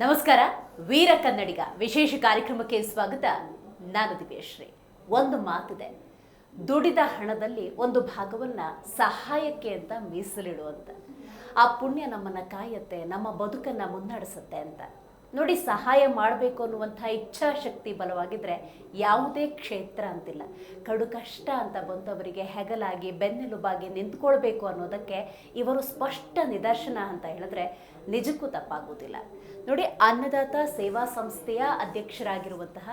ನಮಸ್ಕಾರ, ವೀರ ಕನ್ನಡಿಗ, ವಿಶೇಷ ಕಾರ್ಯಕ್ರಮಕ್ಕೆ ಸ್ವಾಗತ. ನಾನು ದಿವ್ಯಶ್ರೀ. ಒಂದು ಮಾತಿದೆ ದುಡಿದ ಹಣದಲ್ಲಿ ಒಂದು ಭಾಗವನ್ನ ಸಹಾಯಕ್ಕೆ ಅಂತ ಮೀಸಲಿಡುವಂತ. ಆ ಪುಣ್ಯ ನಮ್ಮನ್ನ ಕಾಯತ್ತೆ, ನಮ್ಮ ಬದುಕನ್ನ ಮುನ್ನಡೆಸುತ್ತೆ ಅಂತ. ನೋಡಿ ಸಹಾಯ ಮಾಡಬೇಕು ಅನ್ನುವಂಥ ಇಚ್ಛಾಶಕ್ತಿ ಬಲವಾಗಿದ್ದರೆ ಯಾವುದೇ ಕ್ಷೇತ್ರ ಅಂತಿಲ್ಲ. ಕಡು ಕಷ್ಟ ಅಂತ ಬಂದವರಿಗೆ ಹೆಗಲಾಗಿ, ಬೆನ್ನೆಲುಬಾಗಿ ನಿಂತ್ಕೊಳ್ಬೇಕು ಅನ್ನೋದಕ್ಕೆ ಇವರು ಸ್ಪಷ್ಟ ನಿದರ್ಶನ ಅಂತ ಹೇಳಿದ್ರೆ ನಿಜಕ್ಕೂ ತಪ್ಪಾಗುವುದಿಲ್ಲ ನೋಡಿ, ಅನ್ನದಾತ ಸೇವಾ ಸಂಸ್ಥೆಯ ಅಧ್ಯಕ್ಷರಾಗಿರುವಂತಹ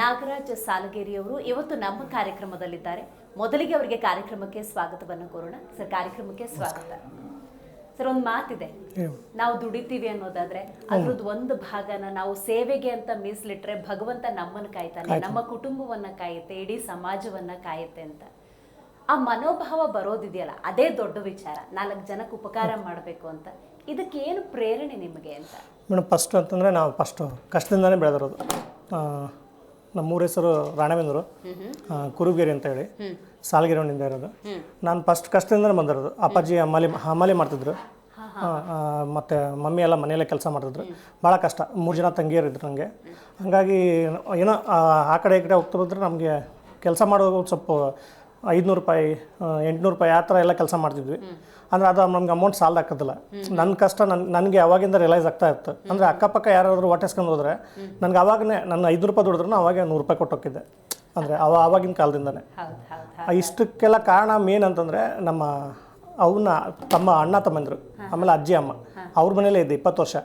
ನಾಗರಾಜ್ ಸಾಲಗೇರಿಯವರು ಇವತ್ತು ನಮ್ಮ ಕಾರ್ಯಕ್ರಮದಲ್ಲಿದ್ದಾರೆ. ಮೊದಲಿಗೆ ಅವರಿಗೆ ಕಾರ್ಯಕ್ರಮಕ್ಕೆ ಸ್ವಾಗತವನ್ನು ಕೋರೋಣ. ಸರ್, ಕಾರ್ಯಕ್ರಮಕ್ಕೆ ಸ್ವಾಗತ. ಸರ್ ಒಂದು ಮಾತಿದೆ. ನಾವು ದುಡಿತೀವಿ ಅನ್ನೋದಾದ್ರೆ ಅದ್ರದ್ದು ಒಂದು ಭಾಗನ ನಾವು ಸೇವೆಗೆ ಅಂತ ಮೀಸಲಿಟ್ರೆ ಭಗವಂತ ನಮ್ಮನ್ನ ಕಾಯ್ತಾನೆ ನಮ್ಮ ಕುಟುಂಬವನ್ನ ಕಾಯುತ್ತೆ ಇಡೀ ಸಮಾಜವನ್ನ ಕಾಯುತ್ತೆ ಅಂತ. ಆ ಮನೋಭಾವ ಬರೋದಿದೆಯಲ್ಲ ಅದೇ ದೊಡ್ಡ ವಿಚಾರ. ನಾಲ್ಕು ಜನಕ್ಕೆ ಉಪಕಾರ ಮಾಡಬೇಕು ಅಂತ. ಇದಕ್ಕೆ ಏನು ಪ್ರೇರಣೆ ನಿಮಗೆ ಅಂತ? ಮೇಡಮ್ ಫಸ್ಟ್ ಅಂತಂದರೆ ನಾವು ಫಸ್ಟ್ ಕಷ್ಟದಿಂದನೇ ಬೆಳೆದಿರೋದು. ನಮ್ಮೂರ ಹೆಸರು ರಾಣವೇಂದ್ರ ಕುರುಗೇರಿ ಅಂತ ಹೇಳಿ. ಸಾಲಗಿರವನಿಂದ ಇರೋದು. ನಾನು ಫಸ್ಟ್ ಕಷ್ಟದಿಂದ ಬಂದಿರೋದು. ಅಪ್ಪಾಜಿ ಹಮಾಲಿ ಹಮಾಲಿ ಮಾಡ್ತಿದ್ರು. ಮತ್ತು ಮಮ್ಮಿ ಎಲ್ಲ ಮನೆಯಲ್ಲೇ ಕೆಲಸ ಮಾಡ್ತಿದ್ರು. ಭಾಳ ಕಷ್ಟ. ಮೂರು ಜನ ತಂಗಿಯರಿದ್ರು ನನಗೆ ಹಾಗಾಗಿ ಏನೋ ಆ ಆ ಕಡೆ ಈ ಕಡೆ ಹೋಗ್ತಾ ಬಂದರೆ ನಮಗೆ ಕೆಲಸ ಮಾಡೋದು ಸ್ವಲ್ಪ ಐದುನೂರು ರೂಪಾಯಿ ಎಂಟುನೂರು ರೂಪಾಯಿ ಆ ಥರ ಎಲ್ಲ ಕೆಲಸ ಮಾಡ್ತಿದ್ವಿ. ಅಂದರೆ ಅದು ನಮ್ಗೆ ಅಮೌಂಟ್ ಸಾಲದ ಹಾಕೋದಿಲ್ಲ. ನನ್ನ ಕಷ್ಟ ನನ್ನ ನನಗೆ ಅವಾಗಿಂದ ರಿಯಲೈಸ್ ಆಗ್ತಾ ಇತ್ತು. ಅಂದರೆ ಅಕ್ಕಪಕ್ಕ ಯಾರಾದರೂ ಹೊಟ್ಟೆಸ್ಕೊಂಡು ಹೋದರೆ ನನಗೆ ಅವಾಗನೇ ನನ್ನ ಐದು ರೂಪಾಯಿ ದುಡಿದ್ರು ಅವಾಗೆ ನೂರು ರೂಪಾಯಿ ಕೊಟ್ಟು ಹೋಗಿದ್ದೆ ಅಂದರೆ ಅವ ಆವಾಗಿನ ಕಾಲದಿಂದನೇ. ಇಷ್ಟಕ್ಕೆಲ್ಲ ಕಾರಣ ಮೇನ್ ಅಂತಂದರೆ ನಮ್ಮ ಅವನ್ನ ತಮ್ಮ ಅಣ್ಣ ತಮ್ಮಂದರು ಆಮೇಲೆ ಅಜ್ಜಿ ಅಮ್ಮ. ಅವ್ರ ಮನೇಲೇ ಇದ್ದೆ ಇಪ್ಪತ್ತು ವರ್ಷ.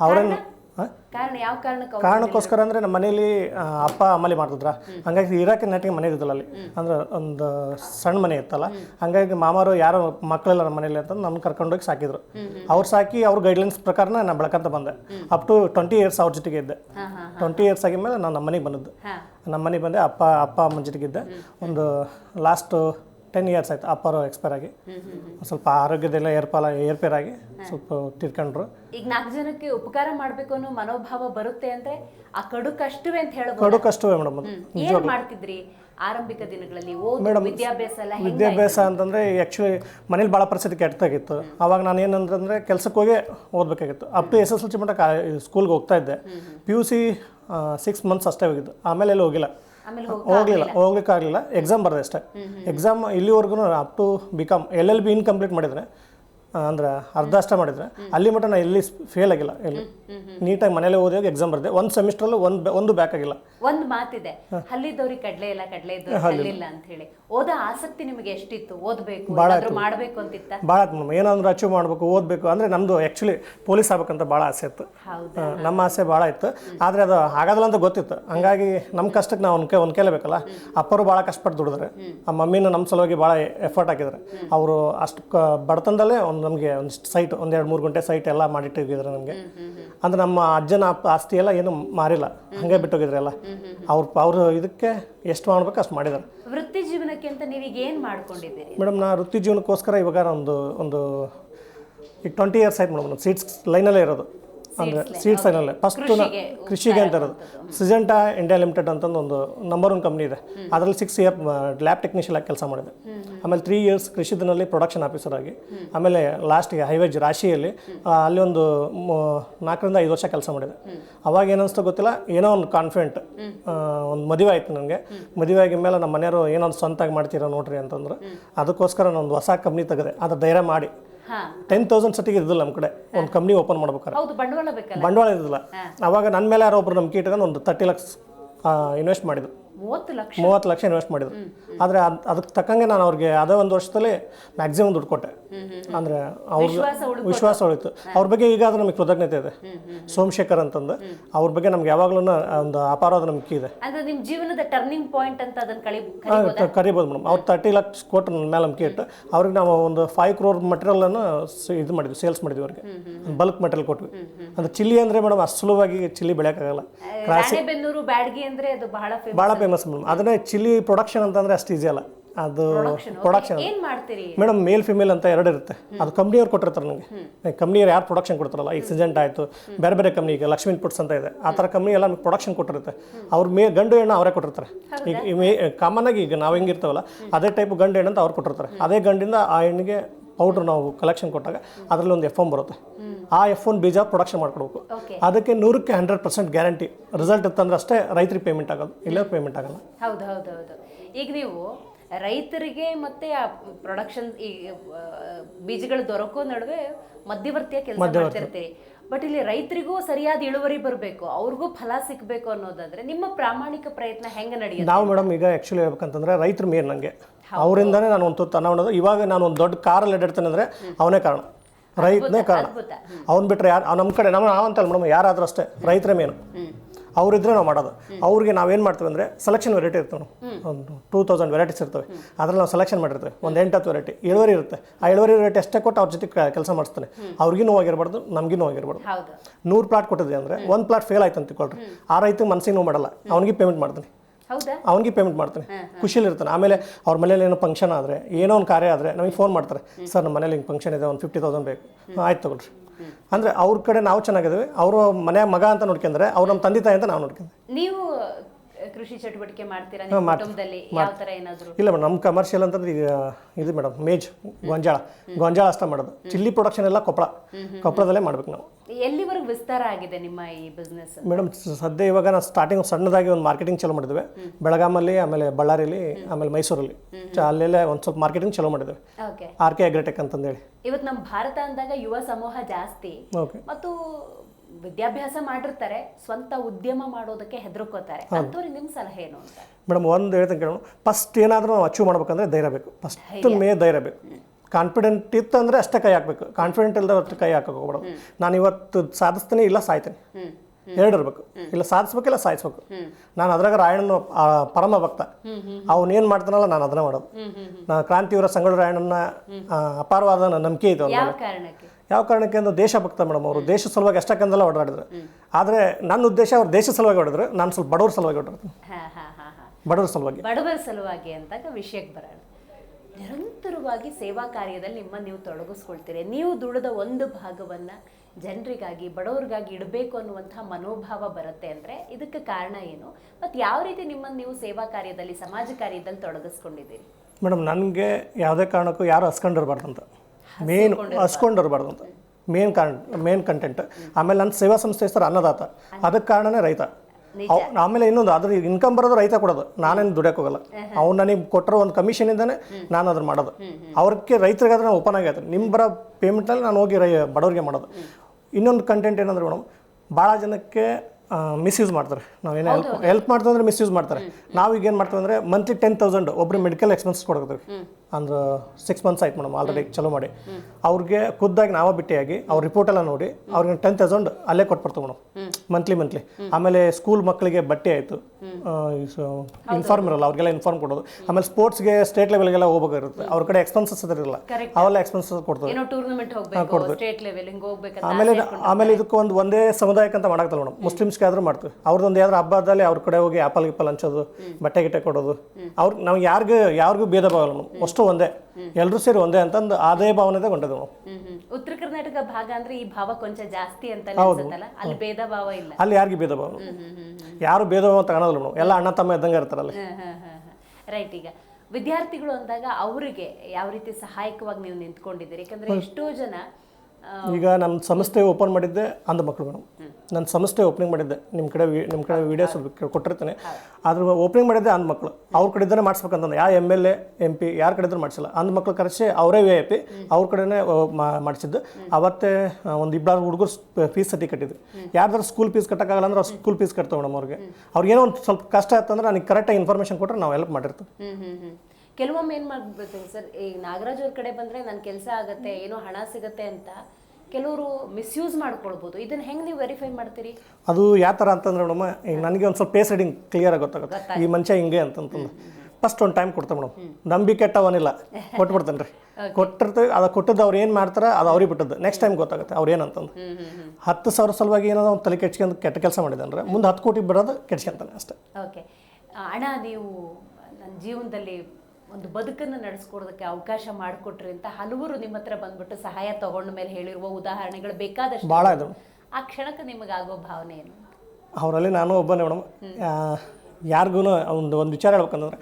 ಅವ್ರೇನು ಹಾಂ. ಕಾರಣ ಯಾವ ಕಾರಣಕ್ಕೆ ಕಾರಣಕ್ಕೋಸ್ಕರ ಅಂದರೆ ನಮ್ಮ ಮನೇಲಿ ಅಪ್ಪ ಅಮ್ಮಲಿ ಮಾಡ್ತಿದ್ರ? ಹಂಗಾಗಿ ಇರೋಕೆ ನಟಿಗೆ ಮನೆ ಇದ್ದಿಲ್ಲ ಅಲ್ಲಿ. ಅಂದ್ರೆ ಒಂದು ಸಣ್ಣ ಮನೆ ಇತ್ತಲ್ಲ. ಹಂಗಾಗಿ ಮಾಮಾರು ಯಾರೋ ಮಕ್ಕಳೆಲ್ಲ ನಮ್ಮ ಮನೇಲಿ ಅಂತ ನಮ್ಮ ಕರ್ಕೊಂಡೋಗಿ ಸಾಕಿದ್ರು. ಅವ್ರು ಸಾಕಿ ಅವ್ರ ಗೈಡ್ಲೈನ್ಸ್ ಪ್ರಕಾರನ ನಾನು ಬೆಳಕಂತ ಬಂದೆ. ಅಪ್ ಟು ಟ್ವೆಂಟಿ ಇಯರ್ಸ್ ಅವ್ರ ಜೊತೆಗೆ ಇದ್ದೆ. ಟ್ವೆಂಟಿ ಇಯರ್ಸ್ ಆಗಿದ್ಮೇಲೆ ನಾನು ನಮ್ಮ ಮನೆಗೆ ಬಂದದ್ದು. ನಮ್ಮ ಮನೆಗೆ ಬಂದೆ ಅಪ್ಪ ಅಪ್ಪ ಅಮ್ಮನ ಜೊತೆಗಿದ್ದೆ ಒಂದು ಲಾಸ್ಟ್ ಟೆನ್ ಇಯರ್ಸ್ ಆಯ್ತು ಅಪ್ಪರು ಎಕ್ಸ್ಪೈರ್ ಆಗಿ. ಸ್ವಲ್ಪ ಆರೋಗ್ಯದೆಲ್ಲ ಏರ್ಪಾಲ ಏರ್ಪೇರಾಗಿ ಸ್ವಲ್ಪ ತಿರ್ಕೊಂಡ್ರು. ಈಗ ನಾಲ್ಕು ಜನಕ್ಕೆ ಉಪಕಾರ ಮಾಡಬೇಕು ಅನ್ನೋ ಮನೋಭಾವ ಬರುತ್ತೆ ಅಂದ್ರೆ ಆ ಕಡು ಕಷ್ಟವೇ ಅಂತ ಹೇಳಬಹುದು ಕಡು ಕಷ್ಟವೇ ಮೇಡಮ್ ಏನು ಮಾಡ್ತಿದ್ರಿ ಆರಂಭಿಕ ದಿನಗಳಲ್ಲಿ? ಓದು ವಿದ್ಯಾಭ್ಯಾಸ ಎಲ್ಲ ವಿದ್ಯಾಭ್ಯಾಸ ಅಂತಂದರೆ ಆ್ಯಕ್ಚುಲಿ ಮನೇಲಿ ಭಾಳ ಪರಿಸ್ಥಿತಿ ಕೆಟ್ಟದಾಗಿತ್ತು. ಅವಾಗ ನಾನು ಏನಂದ್ರೆ ಕೆಲ್ಸಕ್ಕೆ ಹೋಗಿ ಓದಬೇಕಾಗಿತ್ತು. Up to S S L C ಮಟ್ಟ ಸ್ಕೂಲ್ಗೆ ಹೋಗ್ತಾ ಇದ್ದೆ. P U C six months ಅಷ್ಟೇ ಹೋಗಿದ್ದು. ಆಮೇಲೆ ಎಲ್ಲ ಹೋಗಿಲ್ಲ. ಹೋಗ್- ಹೋಗ್ಲಿಲ್ಲ ಹೋಗ್ಲಿಕ್ಕಾಗಲಿಲ್ಲ ಎಕ್ಸಾಮ್ ಬರದೆ ಅಷ್ಟೇ. ಎಕ್ಸಾಮ್ ಇಲ್ಲಿವರೆಗೂ up to BCom L L B incomplete ಮಾಡಿದ್ರೆ ಅಂದರೆ ಅರ್ಧ ಅಷ್ಟೇ ಮಾಡಿದ್ರೆ ಅಲ್ಲಿ ಮಟ್ಟ ನಾನು ಎಲ್ಲಿ ಫೇಲ್ ಆಗಿಲ್ಲ ಎಲ್ಲಿ. ನೀಟಾಗಿ ಮನೇಲಿ ಓದಿ ಎಕ್ಸಾಮ್ ಬರೆದೆ ಒಂದು ಸೆಮಿಸ್ಟ್ರಲ್ಲೂ ಒಂದು ಒಂದು ಬ್ಯಾಕ್ ಆಗಿಲ್ಲ. ಒಂದು ಮಾತಿದೆ ಹಲ್ಲಿದ್ದವ್ರಿಗೆ ಕಡಲೆ ಇಲ್ಲ ಕಡಲೆ ಇದ್ದವ್ರಿಗೆ ಹಲ್ಲಿಲ್ಲ. ಅಂತ ಹೇಳಿ. ಓದೋ ಆಸಕ್ತಿ ನಿಮಗೆ ಎಷ್ಟಿತ್ತು? ಓದಬೇಕು ಮಾಡಬೇಕು ಅಂತಿತ್ತ? ಭಾಳ ಏನಾದರೂ ಅಚೀವ್ ಮಾಡಬೇಕು ಓದಬೇಕು ಅಂದರೆ ನಮ್ದು ಆ್ಯಕ್ಚುಲಿ ಪೊಲೀಸ್ ಆಗ್ಬೇಕಂತ ಭಾಳ ಆಸೆ ಇತ್ತು. ನಮ್ಮ ಆಸೆ ಭಾಳ ಇತ್ತು. ಆದರೆ ಅದು ಆಗೋದಿಲ್ಲ ಅಂತ ಗೊತ್ತಿತ್ತು. ಹಂಗಾಗಿ ನಮ್ಮ ಕಷ್ಟಕ್ಕೆ ನಾವು ಒಂದು ಒನ್ಕೇಲೇಬೇಕಲ್ಲ ಅಪ್ಪರು ಭಾಳ ಕಷ್ಟಪಟ್ಟು ದುಡಿದ್ರೆ. ಆ ಮಮ್ಮಿನ ನಮ್ಮ ಸಲುವಾಗಿ ಭಾಳ ಎಫರ್ಟ್ ಹಾಕಿದ್ದಾರೆ ಅವರು ಅಷ್ಟು ಬಡತನದಲ್ಲೇ ಒಂದು ನಮಗೆ ಒಂದು ಸೈಟ್ ಒಂದೆರಡು ಎರಡು ಮೂರು ಗಂಟೆ ಸೈಟ್ ಎಲ್ಲ ಮಾಡಿಟ್ಟಿದ್ರು ನಮಗೆ. ಅಂದ್ರೆ ನಮ್ಮ ಅಜ್ಜನ ಆಸ್ತಿ ಎಲ್ಲ ಏನು ಮಾರಿಲ್ಲ. ಹಂಗೆ ಬಿಟ್ಟೋಗಿದ್ರೆ ಎಲ್ಲ. ಅವ್ರ ಅವರು ಇದಕ್ಕೆ ಎಷ್ಟು ಮಾಡ್ಬೇಕು ಅಷ್ಟು ಮಾಡಿದ್ದಾರೆ ವೃತ್ತಿ ಜೀವನಕ್ಕೆ ಅಂತ ನೀವೀಗ ಏನು ಮಾಡ್ಕೊಂಡಿದ್ದೀರಿ? ಮೇಡಮ್ ನಾ ವೃತ್ತಿ ಜೀವನಕ್ಕೋಸ್ಕರ ಇವಾಗ ಒಂದು ಒಂದು ಈಗ ಟ್ವೆಂಟಿ ಇಯರ್ಸ್ ಆಯ್ತು ಮೇಡಮ್ ಸೀಟ್ಸ್ ಲೈನಲ್ಲೇ ಇರೋದು. ಅಂದರೆ ಸೀಡ್ಸ್ ಲೈನಲ್ಲೇ ಫಸ್ಟ್ ಕೃಷಿಗೆ ಅಂತ ಇರೋದು. ಸಿಜೆಂಟಾ ಇಂಡಿಯಾ ಲಿಮಿಟೆಡ್ ಅಂತಂದು ಒಂದು ನಂಬರ್ ಒನ್ ಕಂಪ್ನಿ ಇದೆ. ಅದರಲ್ಲಿ ಸಿಕ್ಸ್ ಇಯರ್ ಲ್ಯಾಬ್ ಟೆಕ್ನಿಷಿಯನ್ ಆಗಿ ಕೆಲಸ ಮಾಡಿದೆ. ಆಮೇಲೆ ತ್ರೀ ಇಯರ್ಸ್ ಕೃಷಿದಿನಲ್ಲಿ ಪ್ರೊಡಕ್ಷನ್ ಆಫೀಸರ್ ಆಗಿ. ಆಮೇಲೆ ಲಾಸ್ಟ್ಗೆ ಹೈವೇಜ್ ರಾಶಿಯಲ್ಲಿ ಅಲ್ಲಿ ಒಂದು ನಾಲ್ಕರಿಂದ ಐದು ವರ್ಷ ಕೆಲಸ ಮಾಡಿದೆ. ಅವಾಗ ಏನನ್ನಿಸ್ತೋ ಗೊತ್ತಿಲ್ಲ? ಏನೋ ಒಂದು ಕಾನ್ಫಿಡೆಂಟ್ ಒಂದು ಮದುವೆ ಆಯ್ತು ನನಗೆ. ಮದುವೆ ಆಗಿದ ಮೇಲೆ ನಮ್ಮ ಮನೆಯವರು ಏನೊಂದು ಸ್ವಂತಾಗಿ ಮಾಡ್ತೀರಾ ನೋಡ್ರಿ ಅಂತಂದ್ರೆ. ಅದಕ್ಕೋಸ್ಕರ ನಾನು ಒಂದು ಹೊಸ ಕಂಪ್ನಿ ತೆಗೆದೆ. ಅದು ಧೈರ್ಯ ಮಾಡಿ. ಟೆನ್ ತೌಸಂಡ್ ಸಟ್ಟಿಗೆ ಇರಲಿಲ್ಲ ನಮ್ಮ ಕಡೆ. ಒಂದು ಕಂಪ್ನಿ ಓಪನ್ ಮಾಡ್ಬೇಕಾರೆ. ಹೌದು ಬಂಡವಾಳ ಬೇಕಲ್ಲ? ಬಂಡವಾಳ ಇದ್ದಿಲ್ಲ ಅವಾಗ ನನ್ನ ಮೇಲೆ ಯಾರೋ ಒಬ್ರು ನಂಬಿಕೆ ಇಟ್ಕೊಂಡು ಒಂದು ತರ್ಟಿ ಲಕ್ಷ ಇನ್ವೆಸ್ಟ್ ಮಾಡಿದ್ರು ಮೂವತ್ತು ಲಕ್ಷ? ಮೂವತ್ತು ಲಕ್ಷ ಇನ್ವೆಸ್ಟ್ ಮಾಡಿದ್ರು ಆದರೆ ಅದು ಅದಕ್ಕೆ ತಕ್ಕಂಗೆ ನಾನು ಅವ್ರಿಗೆ ಅದೇ ಒಂದು ವರ್ಷದಲ್ಲಿ ಮ್ಯಾಕ್ಸಿಮಮ್ ದುಡ್ಡು ಕೊಟ್ಟೆ. ಅಂದರೆ ಅವ್ರ ವಿಶ್ವಾಸ ಉಳಿತು. ಅವ್ರ ಬಗ್ಗೆ ಈಗ ಅದು ನಮಗೆ ಕೃತಜ್ಞತೆ ಇದೆ. ಸೋಮಶೇಖರ್ ಅಂತಂದು. ಅವ್ರ ಬಗ್ಗೆ ನಮ್ಗೆ ಯಾವಾಗಲೂ ಒಂದು ಅಪಾರವಾದ ನಂಬಿಕೆ ಇದೆ. ನಿಮ್ಮ ನಿಮ್ ಜೀವನದ ಟರ್ನಿಂಗ್ ಪಾಯಿಂಟ್ ಅಂತ ಅದನ್ನ ಕರಿಬೋದಾ? ಮೇಡಮ್. ಅವ್ರು ತರ್ಟಿ ಲ್ಯಾಕ್ಸ್ ಕೊಟ್ಟು ನನ್ನ ಮೇಲೆ ನಂಬಿಕೆ ಇಟ್ಟು ಅವ್ರಿಗೆ ನಾವು ಒಂದು ಫೈವ್ ಕ್ರೋರ್ ಮಟೀರಿಯಲನ್ನು ಇದು ಮಾಡಿದ್ವಿ ಸೇಲ್ಸ್ ಮಾಡಿದ್ವಿ ಅವ್ರಿಗೆ. ಬಲ್ಕ್ ಮಟೀರಿಯಲ್ ಕೊಟ್ವಿ. ಅಂದ್ರೆ ಚಿಲ್ಲಿ ಅಂದ್ರೆ ಮೇಡಮ್ ಅಷ್ಟು ಸುಲಭವಾಗಿ ಚಿಲ್ಲಿ ಬೆಳೆಯೋಕ್ಕಾಗಲ್ಲ. ಬ್ಯಾಡ್ಗಿ ಅಂದ್ರೆ ಅದು ಬಹಳ ಫೇಮಸ್ ಮೇಡಮ್. ಅದನ್ನೇ ಚಿಲ್ಲಿ ಪ್ರೊಡಕ್ಷನ್ ಅಂತಂದ್ರೆ ಅಷ್ಟು ಈಸಿ ಅಲ್ಲ. ಅದು ಪ್ರೊಡಕ್ಷನ್ ಏನು ಮಾಡ್ತೀರಿ? ಮೇಡಮ್ ಮೇಲ್ ಫಿಮೇಲ್ ಅಂತ ಎರಡು ಇರುತ್ತೆ. ಅದು ಕಂಪ್ನಿಯವ್ರು ಕೊಟ್ಟಿರ್ತಾರೆ ನನಗೆ ಕಂಪ್ನಿಯವ್ರು ಯಾರು ಪ್ರೊಡಕ್ಷನ್ ಕೊಡ್ತಾರಲ್ಲ ಎಕ್ಸಿಡೆಂಟ್ ಆಯಿತು ಬೇರೆ ಬೇರೆ ಕಂಪ್ನಿ ಈಗ ಲಕ್ಷ್ಮಿ ಪುಟ್ಸ್ ಅಂತ ಇದೆ. ಆ ಥರ ಕಂಪ್ನಿ ಎಲ್ಲ ನಮ್ಗೆ ಪ್ರೊಡಕ್ಷನ್ ಕೊಟ್ಟಿರುತ್ತೆ. ಅವ್ರು ಮೇ ಗಂಡು ಹೆಣ್ಣು ಅವರೇ ಕೊಟ್ಟಿರ್ತಾರೆ. ಈಗ ಕಾಮನ್ ಆಗಿ ಈಗ ನಾವು ಹೆಂಗಿರ್ತಾವಲ್ಲ ಅದೇ ಟೈಪ್ ಗಂಡು ಹೆಣ್ಣು ಅಂತ ಅವ್ರು ಕೊಟ್ಟಿರ್ತಾರೆ. ಅದೇ ಗಂಡಿಂದ ಆ ಹೆಣ್ಣಿಗೆ ಪೌಡ್ರ್ ನಾವು ಕಲೆಕ್ಷನ್ ಕೊಟ್ಟಾಗ ಅದರಲ್ಲಿ ಒಂದು ಎಫ್ ಒನ್ ಬರುತ್ತೆ. ಆ ಎಫ್ ಒನ್ ಬೀಜ ಪ್ರೊಡಕ್ಷನ್ ಮಾಡ್ಕೊಡ್ಬೇಕು. ಅದಕ್ಕೆ ನೂರಕ್ಕೆ ಹಂಡ್ರೆಡ್ ಪರ್ಸೆಂಟ್ ಗ್ಯಾರಂಟಿ ರಿಸಲ್ಟ್ ಇತ್ತಂದ್ರೆ ಅಷ್ಟೇ ರೈತರಿಗೆ ಪೇಮೆಂಟ್ ಆಗೋದು. ಇಲ್ಲ ಪೇಮೆಂಟ್ ಆಗಲ್ಲ. ಹೌದು ಹೌದು ಹೌದು. ಈಗ ನೀವು ರೈತರಿಗೆ ಮತ್ತೆ ಆ ಪ್ರೊಡಕ್ಷನ್ ಈ ಬೀಜಗಳು ದೊರಕೋ ನಡುವೆ ಮಧ್ಯವರ್ತಿಯ ಕೆಲಸ ಮಾಡ್ತಿರ್ತೀರಿ ಬಟ್ ಇಲ್ಲಿ ರೈತರಿಗೂ ಸರಿಯಾದ ಇಳುವರಿ ಬರಬೇಕು ಅವ್ರಿಗೂ ಫಲ ಸಿಗಬೇಕು ಅನ್ನೋದಾದ್ರೆ ನಿಮ್ಮ ಪ್ರಾಮಾಣಿಕ ಪ್ರಯತ್ನ ಹೆಂಗೆ ನಡೆಯುತ್ತೆ? ನಾವು ಮೇಡಮ್ ಈಗ ಆ್ಯಕ್ಚುಲಿ ಹೇಳ್ಬೇಕಂತಂದ್ರೆ ರೈತರ ಮೇನ್ ನನಗೆ ಅವರಿಂದನೇ ನಾನು ಒಂದು ತುತ್ತು ಅನ್ನ ಇವಾಗ ನಾನು ಒಂದು ದೊಡ್ಡ ಕಾರಲ್ಲಿ ಅಡ್ಡಾಡ್ತೇನೆ ಅಂದರೆ ಅವನೇ ಕಾರಣ. ರೈತನೇ ಕಾರಣ. ಅವ್ನು ಬಿಟ್ಟರೆ ಯಾರು ನಮ್ಮ ಕಡೆ ನಮ್ಮ ನಾವಂತಲ್ಲ ಮೇಡಮ್ ಯಾರಾದರೂ ಅಷ್ಟೇ ರೈತರ ಮೇನು. ಅವರಿದ್ರೆ ನಾವು ಮಾಡೋದು. ಅವ್ರಿಗೆ ನಾವೇನು ಮಾಡ್ತೀವಿ ಅಂದರೆ ಸೆಲೆಕ್ಷನ್ ವೆರೈಟಿ ಇರ್ತವೆ ನಾವು ಒಂದು ಟೂ ತೌಸಂಡ್ ವೆರೈಟೀಸ್ ಇರ್ತವೆ. ಅದ್ರಲ್ಲಿ ನಾವು ಸೆಲೆಕ್ಷನ್ ಮಾಡಿರ್ತೇವೆ. ಒಂದು ಎಂಟತ್ತು ವೆರೈಟಿ ಇಳುವರಿ ಇರುತ್ತೆ. ಆ ಇಳುವರಿ ವೆರೈಟಿ ಎಷ್ಟೇ ಕೊಟ್ಟು ಅವ್ರ ಜೊತೆ ಕೆಲಸ ಮಾಡಿಸ್ತಾನೆ ಅವ್ರಿಗೆ ನೋವಾಗಿರ್ಬಾರ್ದು ನಮಗೂ ನೋವಾಗಿರ್ಬಾರ್ದು. ನೂರು ಪ್ಲಾಟ್ ಕೊಟ್ಟಿದ್ವಿ ಅಂದರೆ ಒಂದು ಪ್ಲಾಟ್ ಫೇಲ್ ಆಯ್ತು ಅಂತ ಕೊಡ್ರಿ ಆ ರೈತ ಮನಸ್ಸಿಗೆ ನೋವು ಮಾಡಲ್ಲ. ಅವನಿಗೆ ಪೇಮೆಂಟ್ ಮಾಡ್ತೀನಿ. ಅವನಿಗೆ ಪೇಮೆಂಟ್ ಮಾಡ್ತಾನೆ. ಖುಷಿಲಿ ಇರ್ತಾನೆ. ಆಮೇಲೆ ಅವ್ರ ಮನೇಲಿ ಏನೋ ಫಂಕ್ಷನ್ ಆದರೆ ಏನೋ ಒಂದು ಕಾರ್ಯ ಆದರೆ ನಮಗೆ ಫೋನ್ ಮಾಡ್ತಾರೆ. ಸರ್ ನಮ್ಮ ಮನೇಲಿ ಹಿಂಗೆ ಫಂಕ್ಷನ್ ಇದೆ ಒಂದು ಫಿಫ್ಟಿ ತೌಸಂಡ್ ಬೇಕು. ಆಯ್ತು ತಗೊಳ್ರಿ. ಅಂದರೆ ಅವ್ರ ಕಡೆ ನಾವು ಚೆನ್ನಾಗಿದ್ದೀವಿ, ಅವರು ಮನೆ ಮಗ ಅಂತ ನೋಡ್ಕೊಂಡ್ರೆ ಅವ್ರು ನಮ್ಮ ತಂದೆ ತಾಯಿ ಅಂತ ನಾವು ನೋಡ್ಕೊಂಡ್ವಿ. ನೀವು ಕೃಷಿ ಚಟುವಟಿಕೆ ಮಾಡ್ತೀರಾ ನಿಮ್ಮ ಕುಟುಂಬದಲ್ಲಿ? ಯಾವ ತರ ಏನಾದ್ರು? ಇಲ್ಲ ಮೇಡಮ್ ನಮ್ಮ ಕಮರ್ಷಿಯಲ್ ಅಂತಂದ್ರೆ ಈಗ ಇದು ಮೇಡಮ್ ಮೇಜ್ ಗೊಂಜಾಳ. ಗೊಂಜಾಳ ಅಷ್ಟ ಮಾಡೋದು. ಚಿಲ್ಲಿ ಪ್ರೊಡಕ್ಷನ್ ಎಲ್ಲ ಕೊಪ್ಪಳ ಕೊಪ್ಪಳದಲ್ಲೇ ಮಾಡ್ಬೇಕು ನಾವು. ಎಲ್ಲಿವರೆಗೂ ವಿಸ್ತಾರ ಆಗಿದೆ ನಿಮ್ಮ ಈ ಬಿಸ್ನೆಸ್ ಮೇಡಮ್ ಸದ್ಯ ಇವಾಗ ನಾವು ಸ್ಟಾರ್ಟಿಂಗ್ ಸಣ್ಣದಾಗಿ ಒಂದು ಮಾರ್ಕೆಟಿಂಗ್ ಚಲೋ ಮಾಡಿದ್ವಿ ಬೆಳಗಾಮಲ್ಲಿ ಆಮೇಲೆ ಬಳ್ಳಾರಿಲಿ ಆಮೇಲೆ ಮೈಸೂರಲ್ಲಿ. ಅಲ್ಲೆಲ್ಲ ಒಂದು ಸ್ವಲ್ಪ ಮಾರ್ಕೆಟಿಂಗ್ ಚಲೋ ಮಾಡಿದ್ವಿ ಆರ್ ಕೆ ಅಗ್ರಿಟೆಕ್ ಅಂತಂದೇಳಿ. ಇವತ್ತು ನಮ್ಮ ಭಾರತ ಅಂದಾಗ ಯುವ ಸಮೂಹ ಜಾಸ್ತಿ. ಮತ್ತು ವಿದ್ಯಾಭ್ಯಾಸ ಮಾಡಿರ್ತಾರೆ ಸ್ವಂತ ಉದ್ಯಮ ಮಾಡೋದಕ್ಕೆ ಹೆದರ್ಕೋತಾರೆ. ಅಂಥವ್ರಿಗೆ ನಿಮ್ಮ ಸಲಹೆ ಏನು ಅಂತ? ಮೇಡಮ್ ಒಂದು ಹೇಳ್ತೀನಿ ಕೇಳೋಣ. ಫಸ್ಟ್ ಏನಾದರೂ ನಾವು ಅಚೀವ್ ಮಾಡ್ಬೇಕಂದ್ರೆ ಧೈರ್ಯ ಬೇಕು. ಫಸ್ಟ್ ಮೇ ಧೈರ್ಯ ಬೇಕು. ಕಾನ್ಫಿಡೆಂಟ್ ಇತ್ತು ಅಂದರೆ ಅಷ್ಟೇ ಕೈ ಹಾಕಬೇಕು. ಕಾನ್ಫಿಡೆಂಟ್ ಇಲ್ಲದೆ ಅಷ್ಟು ಕೈ ಹಾಕಕ್ಕೆ ಮೇಡಮ್ ನಾನು ಇವತ್ತು ಸಾಧಿಸ್ತೀನಿ ಇಲ್ಲ ಸಾಯ್ತೀನಿ. ಇರಬೇಕು. ಇಲ್ಲ ಸಾಧಿಸ್ಬೇಕಿಲ್ಲ ಸಾಯಿಸ್ಬೇಕು. ನಾನು ಅದ್ರಾಗ ರಾಯಣ್ಣನ ಪರಮ ಭಕ್ತ. ಅವನೇನು ಮಾಡ್ತಾನಲ್ಲ ನಾನು ಅದನ್ನ ಮಾಡೋದು. ನಾನು ಕ್ರಾಂತಿಯವರ ಸಂಗೊಳ್ಳಿ ರಾಯಣ್ಣನ ಅಪಾರವಾದ ನಂಬಿಕೆ ಇದೆ ಯಾವ. ಕಾರಣಕ್ಕೆ ಅಂದ್ರೆ ದೇಶ ಭಕ್ತ ಮೇಡಮ್ ಅವರು ದೇಶ ಸಲುವಾಗಿ ಅಷ್ಟಕ್ಕಂದೆಲ್ಲ ಓಡಾಡಿದ್ರು. ಆದರೆ ನನ್ನ ಉದ್ದೇಶ ಅವ್ರು ದೇಶ ಸಲುವಾಗಿ ಓಡಿದ್ರು ನಾನು ಸ್ವಲ್ಪ ಬಡವ್ರ ಸಲುವಾಗಿ ಹೊಡೆದ್ರು ಹಾ ಹಾ ಹಾ ಹಾ. ಬಡವ್ರ ಸಲುವಾಗಿ. ಬಡವರ ಸಲುವಾಗಿ ಅಂತಾಗ ವಿಷಯಕ್ಕೆ ಬರೋಣ. ನಿರಂತರವಾಗಿ ಸೇವಾ ಕಾರ್ಯದಲ್ಲಿ ನಿಮ್ಮ ನೀವು ತೊಡಗಿಸ್ಕೊಳ್ತೀರಿ. ನೀವು ದುಡಿದ ಒಂದು ಭಾಗವನ್ನ ಜನರಿಗಾಗಿ ಬಡವರಿಗಾಗಿ ಇಡಬೇಕು ಅನ್ನುವಂತಹ ಮನೋಭಾವ ಬರುತ್ತೆ ಅಂದ್ರೆ ಇದಕ್ಕೆ ಕಾರಣ ಏನು? ಮತ್ತು ಯಾವ ರೀತಿ ನಿಮ್ಮನ್ನು ನೀವು ಸೇವಾ ಕಾರ್ಯದಲ್ಲಿ ಸಮಾಜ ಕಾರ್ಯದಲ್ಲಿ ತೊಡಗಿಸ್ಕೊಂಡಿದ್ದೀರಿ? ಮೇಡಮ್ ನನಗೆ ಯಾವುದೇ ಕಾರಣಕ್ಕೂ ಯಾರು ಹಸ್ಕೊಂಡಿರಬಾರ್ದಂತ ಅಂತ. ಮೇನ್ ಹಸ್ಕೊಂಡಿರಬಾರ್ದು ಅಂತ. ಮೇನ್ ಕಾರಣ ಮೇನ್ ಕಂಟೆಂಟ್ ಆಮೇಲೆ ನನ್ನ ಸೇವಾ ಸಂಸ್ಥೆ ಹೆಸರು ಅನ್ನದಾತ. ಅದಕ್ಕೆ ಕಾರಣನೇ ರೈತ. ಅವ್- ಆಮೇಲೆ ಇನ್ನೊಂದು ಅದ್ರ ಇನ್ಕಮ್ ಬರೋದು ರೈತ ಕೊಡೋದು. ನಾನೇನು ದುಡಿಯೋಕೆ ಹೋಗಲ್ಲ. ಅವ್ನು ನನಗೆ ಕೊಟ್ಟರೋ ಒಂದು ಕಮಿಷನ್ ಇಂದಾನೆ ನಾನು ಅದನ್ನ ಮಾಡೋದು. ಅವ್ರಿಗೆ ರೈತರಿಗೆ ನಾನು ಓಪನ್ ಆಗೈತೆ. ನಿಮ್ಮ ಬರೋ ಪೇಮೆಂಟಲ್ಲಿ ನಾನು ಹೋಗಿ ರೈ ಬಡವ್ರಿಗೆ ಮಾಡೋದು. ಇನ್ನೊಂದು ಕಂಟೆಂಟ್ ಏನಂದ್ರೆ ಮೇಡಮ್ ಭಾಳ ಜನಕ್ಕೆ ಮಿಸ್ಯೂಸ್ ಮಾಡ್ತಾರೆ. ನಾವೇನೋ ಹೆಲ್ಪ್ ಹೆಲ್ಪ್ ಮಾಡ್ತೇವೆ ಅಂದ್ರೆ ಮಿಸ್ಯೂಸ್ ಮಾಡ್ತಾರೆ. ನಾವೀಗ ಏನು ಮಾಡ್ತೀವಿ ಅಂದರೆ ಮಂತ್ಲಿ ಟೆನ್ ತೌಸಂಡ್ ಒಬ್ರು ಮೆಡಿಕಲ್ ಎಕ್ಸ್ಪೆನ್ಸ್ ಕೊಡ್ತೀವಿ ಅಂದ್ರೆ ಸಿಕ್ಸ್ ಮಂತ್ಸ್ ಆಯ್ತು ಮೇಡಮ್ ಆಲ್ರೆಡಿ ಚಲೋ ಮಾಡಿ. ಅವ್ರಿಗೆ ಖುದ್ದಾಗಿ ನಾವೇ ಭೇಟಿಯಾಗಿ ಅವ್ರ ರಿಪೋರ್ಟ್ ಎಲ್ಲ ನೋಡಿ ಅವ್ರಿಗೆ ಟೆನ್ ತೌಸಂಡ್ ಅಲ್ಲೇ ಕೊಟ್ಬಿಡ್ತೀವಿ ಮೇಡಮ್ ಮಂತ್ಲಿ ಮಂತ್ಲಿ ಆಮೇಲೆ ಸ್ಕೂಲ್ ಮಕ್ಕಳಿಗೆ ಬಟ್ಟೆ ಆಯಿತು. ಇನ್ಫಾರ್ಮ್ ಇರಲ್ಲ ಅವ್ರಿಗೆಲ್ಲ ಇನ್ಫಾರ್ಮ್ ಕೊಡೋದು. ಆಮೇಲೆ ಸ್ಪೋರ್ಟ್ಸ್ಗೆ ಸ್ಟೇಟ್ ಲೆವೆಲ್ಗೆಲ್ಲ ಹೋಗ್ಬೇಕಾಗಿರುತ್ತೆ. ಅವ್ರ ಕಡೆ ಎಕ್ಸ್ಪೆನ್ಸಸ್ ಇರಲ್ಲ. ಅವೆಲ್ಲ ಎಕ್ಸ್ಪೆನ್ಸಸ್ ಕೊಡ್ತಾರೆ. ಏನೋ ಹೋಗ್ಬೇಕಂತ ಆಮೇಲೆ ಆಮೇಲೆ ಇದಕ್ಕೆ ಒಂದು ಒಂದೇ ಸಮುದಾಯಕ್ಕೆ ಅಂತ ಮಾಡಾಕ್ತಲ್ಲ ಮೇಡಮ್ ಮುಸ್ಲಿಮ್ಸ್ಗೆ ಆದರೂ ಮಾಡ್ತೀವಿ. ಅವ್ರದ್ದೊಂದು ಯಾವ್ದಾರು ಹಬ್ಬದಲ್ಲಿ ಅವ್ರ ಕಡೆ ಹೋಗಿ ಆಪಲ್ ಗಿಪಲ್ ಹಂಚೋದು ಬಟ್ಟೆ ಗಿಟ್ಟೆ ಕೊಡೋದು. ಅವ್ರು ನಾವು ಯಾರಿಗೂ ಯಾರಿಗೂ ಭೇದ ಭಾವ ಅಷ್ಟು ಒಂದೇ. ಎಲ್ಲರೂ ಸೇರಿ ಒಂದೇ ಅಂತಂದು ಅದೇ ಭಾವನೆದಾಗ ಹೊಂಟಿದ್ವಿ ನಾವು. ಉತ್ತರ ಕರ್ನಾಟಕ ಭಾಗ ಅಂದ್ರೆ ಈ ಭಾವ ಕೊಂಚ ಜಾಸ್ತಿ ಅಂತ ಅಲ್ಲಿ ಭೇದ ಭಾವ ಇಲ್ಲ. ಅಲ್ಲಿ ಯಾರಿಗೂ ಭೇದ ಭಾವ ಯಾರು ಭೇದ ಭಾವ ತಗೊಳಲ್ಲ ನಾವು. ಎಲ್ಲ ಅಣ್ಣ ತಮ್ಮ ಇದ್ದಂಗೆ ಇರ್ತಾರಲ್ಲ ರೈಟ್ ಈಗ. ವಿದ್ಯಾರ್ಥಿಗಳು ಅಂದಾಗ ಅವರಿಗೆ ಯಾವ ರೀತಿ ಸಹಾಯಕವಾಗಿ ನೀವು ನಿಂತ್ಕೊಂಡಿದ್ದೀರಿ? ಯಾಕಂದ್ರೆ ಎಷ್ಟೋ ಜನ ಈಗ ನಮ್ಮ ಸಂಸ್ಥೆ ಓಪನ್ ಮಾಡಿದ್ದೆ ಅಂಧ ಮಕ್ಕಳು ಮೇಡಮ್ ನನ್ನ ಸಂಸ್ಥೆ ಓಪನಿಂಗ್ ಮಾಡಿದ್ದೆ. ನಿಮ್ಮ ಕಡೆ ನಿಮ್ಮ ಕಡೆ ವೀಡಿಯೋಸ್ ಕೊಟ್ಟಿರ್ತೀನಿ. ಅದ್ರ ಓಪನಿಂಗ್ ಮಾಡಿದ್ದೆ ಅಂಧ ಮಕ್ಕಳು ಅವ್ರ ಕಡೆ ಮಾಡಿಸ್ಬೇಕಂತಂದ್ರೆ ಮಾಡಿಸ್ಬೇಕಂತಂದು. ಯಾವ M L A M P ಯಾರ ಕಡೆ ಇದ್ರೂ ಮಾಡಿಸಿಲ್ಲ. ಅಂಧ ಮಕ್ಕಳು ಕರೆಸಿ ಅವರೇ ವಿ ಐ ಪಿ ಅವ್ರ ಕಡೆನೇ ಮಾಡಿಸಿದ್ದು. ಅವತ್ತೇ ಒಂದು ಇಬ್ಬರು ಹುಡುಗರು ಫೀಸ್ ಸತಿ ಕಟ್ಟಿದ್ವಿ ಯಾರ್ದಾರು ಸ್ಕೂಲ್ ಫೀಸ್ ಕಟ್ಟಕ್ಕಾಗಲ್ಲ ಅಂದ್ರೆ ಅವ್ರು ಸ್ಕೂಲ್ ಫೀಸ್ ಕಟ್ತೇವೆ ಮೇಡಮ್ ಅವ್ರಿಗೆ. ಏನೋ ಒಂದು ಸ್ವಲ್ಪ ಕಷ್ಟ ಆಯ್ತಂದ್ರೆ ನನಗೆ ಕರೆಕ್ಟಾಗಿ ಇನ್ಫಾರ್ಮೇಶನ್ ಕೊಟ್ಟರೆ ನಾವು ಹೆಲ್ಪ್ ಮಾಡಿರ್ತೀವಿ. ಕೆಲವೊಮ್ಮೆ ಏನು ಮಾಡ್ಬಿಡ್ತೀನಿ ಸರ್ ಈ ನಾಗರಾಜ್ ಅವ್ರ ಕಡೆ ಬಂದ್ರೆ ನನ್ನ ಕೆಲಸ ಆಗತ್ತೆ ಏನೋ ಹಣ ಸಿಗತ್ತೆ ಅಂತ ಕೆಲವರು ಮಿಸ್ಯೂಸ್ ಮಾಡ್ಕೊಳ್ಬೋದು. ಇದನ್ನು ಹೆಂಗೆ ನೀವು ವೆರಿಫೈ ಮಾಡ್ತೀರಿ? ಅದು ಯಾವ ಥರ ಅಂತಂದ್ರೆ ಮೇಡಮ್ ಈಗ ನನಗೆ ಒಂದು ಸ್ವಲ್ಪ ಪೇಸ್ ರೀಡಿಂಗ್ ಕ್ಲಿಯರ್ ಆಗಿ ಗೊತ್ತಾಗುತ್ತೆ. ಈ ಮನುಷ್ಯ ಹಿಂಗೆ ಅಂತಂತಂದು. ಫಸ್ಟ್ ಒಂದು ಟೈಮ್ ಕೊಡ್ತೇವೆ ಮೇಡಮ್. ನಂಬಿ ಕೆಟ್ಟವನಿಲ್ಲ. ಕೊಟ್ಬಿಡ್ತೇನೆ ರೀ. ಕೊಟ್ಟಿರ್ತೀವಿ ಅದು ಕೊಟ್ಟಿದ್ದು ಅವ್ರು ಏನು ಮಾಡ್ತಾರೆ ಅದು ಅವ್ರಿಗೆ ಬಿಟ್ಟದ್ದು. ನೆಕ್ಸ್ಟ್ ಟೈಮ್ ಗೊತ್ತಾಗುತ್ತೆ ಅವ್ರು ಏನಂತಂದು ಹತ್ತು ಸಾವಿರ ಸಲುವಾಗಿ ಏನೋ ಒಂದು ತಲೆ ಕೆಡ್ಸ್ಕೊಂಡು ಕೆಟ್ಟ ಕೆಲಸ ಮಾಡಿದಂದ್ರೆ ಮುಂದೆ ಹತ್ತು ಕೋಟಿ ಬಿಡೋದು ಕೆಡ್ಸ್ಕೊಂತಾನೆ ಅಷ್ಟೇ. ಓಕೆ ಹಣ ನೀವು ನನ್ನ ಜೀವನದಲ್ಲಿ ಒಂದು ಬದುಕನ್ನು ನಡೆಸ್ಕೊಡೋದಕ್ಕೆ ಅವಕಾಶ ಮಾಡಿಕೊಟ್ರಿ ಅಂತ ಹಲವರು ನಿಮ್ಮ ಹತ್ರ ಬಂದ್ಬಿಟ್ಟು ಸಹಾಯ ತಗೊಂಡ ಮೇಲೆ ಹೇಳಿರುವ ಉದಾಹರಣೆಗಳು ಬೇಕಾದಷ್ಟು ಭಾಳ ಇದೆ ಆ ಕ್ಷಣಕ್ಕೆ ನಿಮಗೆ ಆಗೋ ಭಾವನೆ ಏನು? ಅವರಲ್ಲಿ ನಾನು ಒಬ್ಬನೇ ಮೇಡಮ್. ಯಾರಿಗೂ ಒಂದು ಒಂದು ವಿಚಾರ ಹೇಳ್ಬೇಕಂದ್ರೆ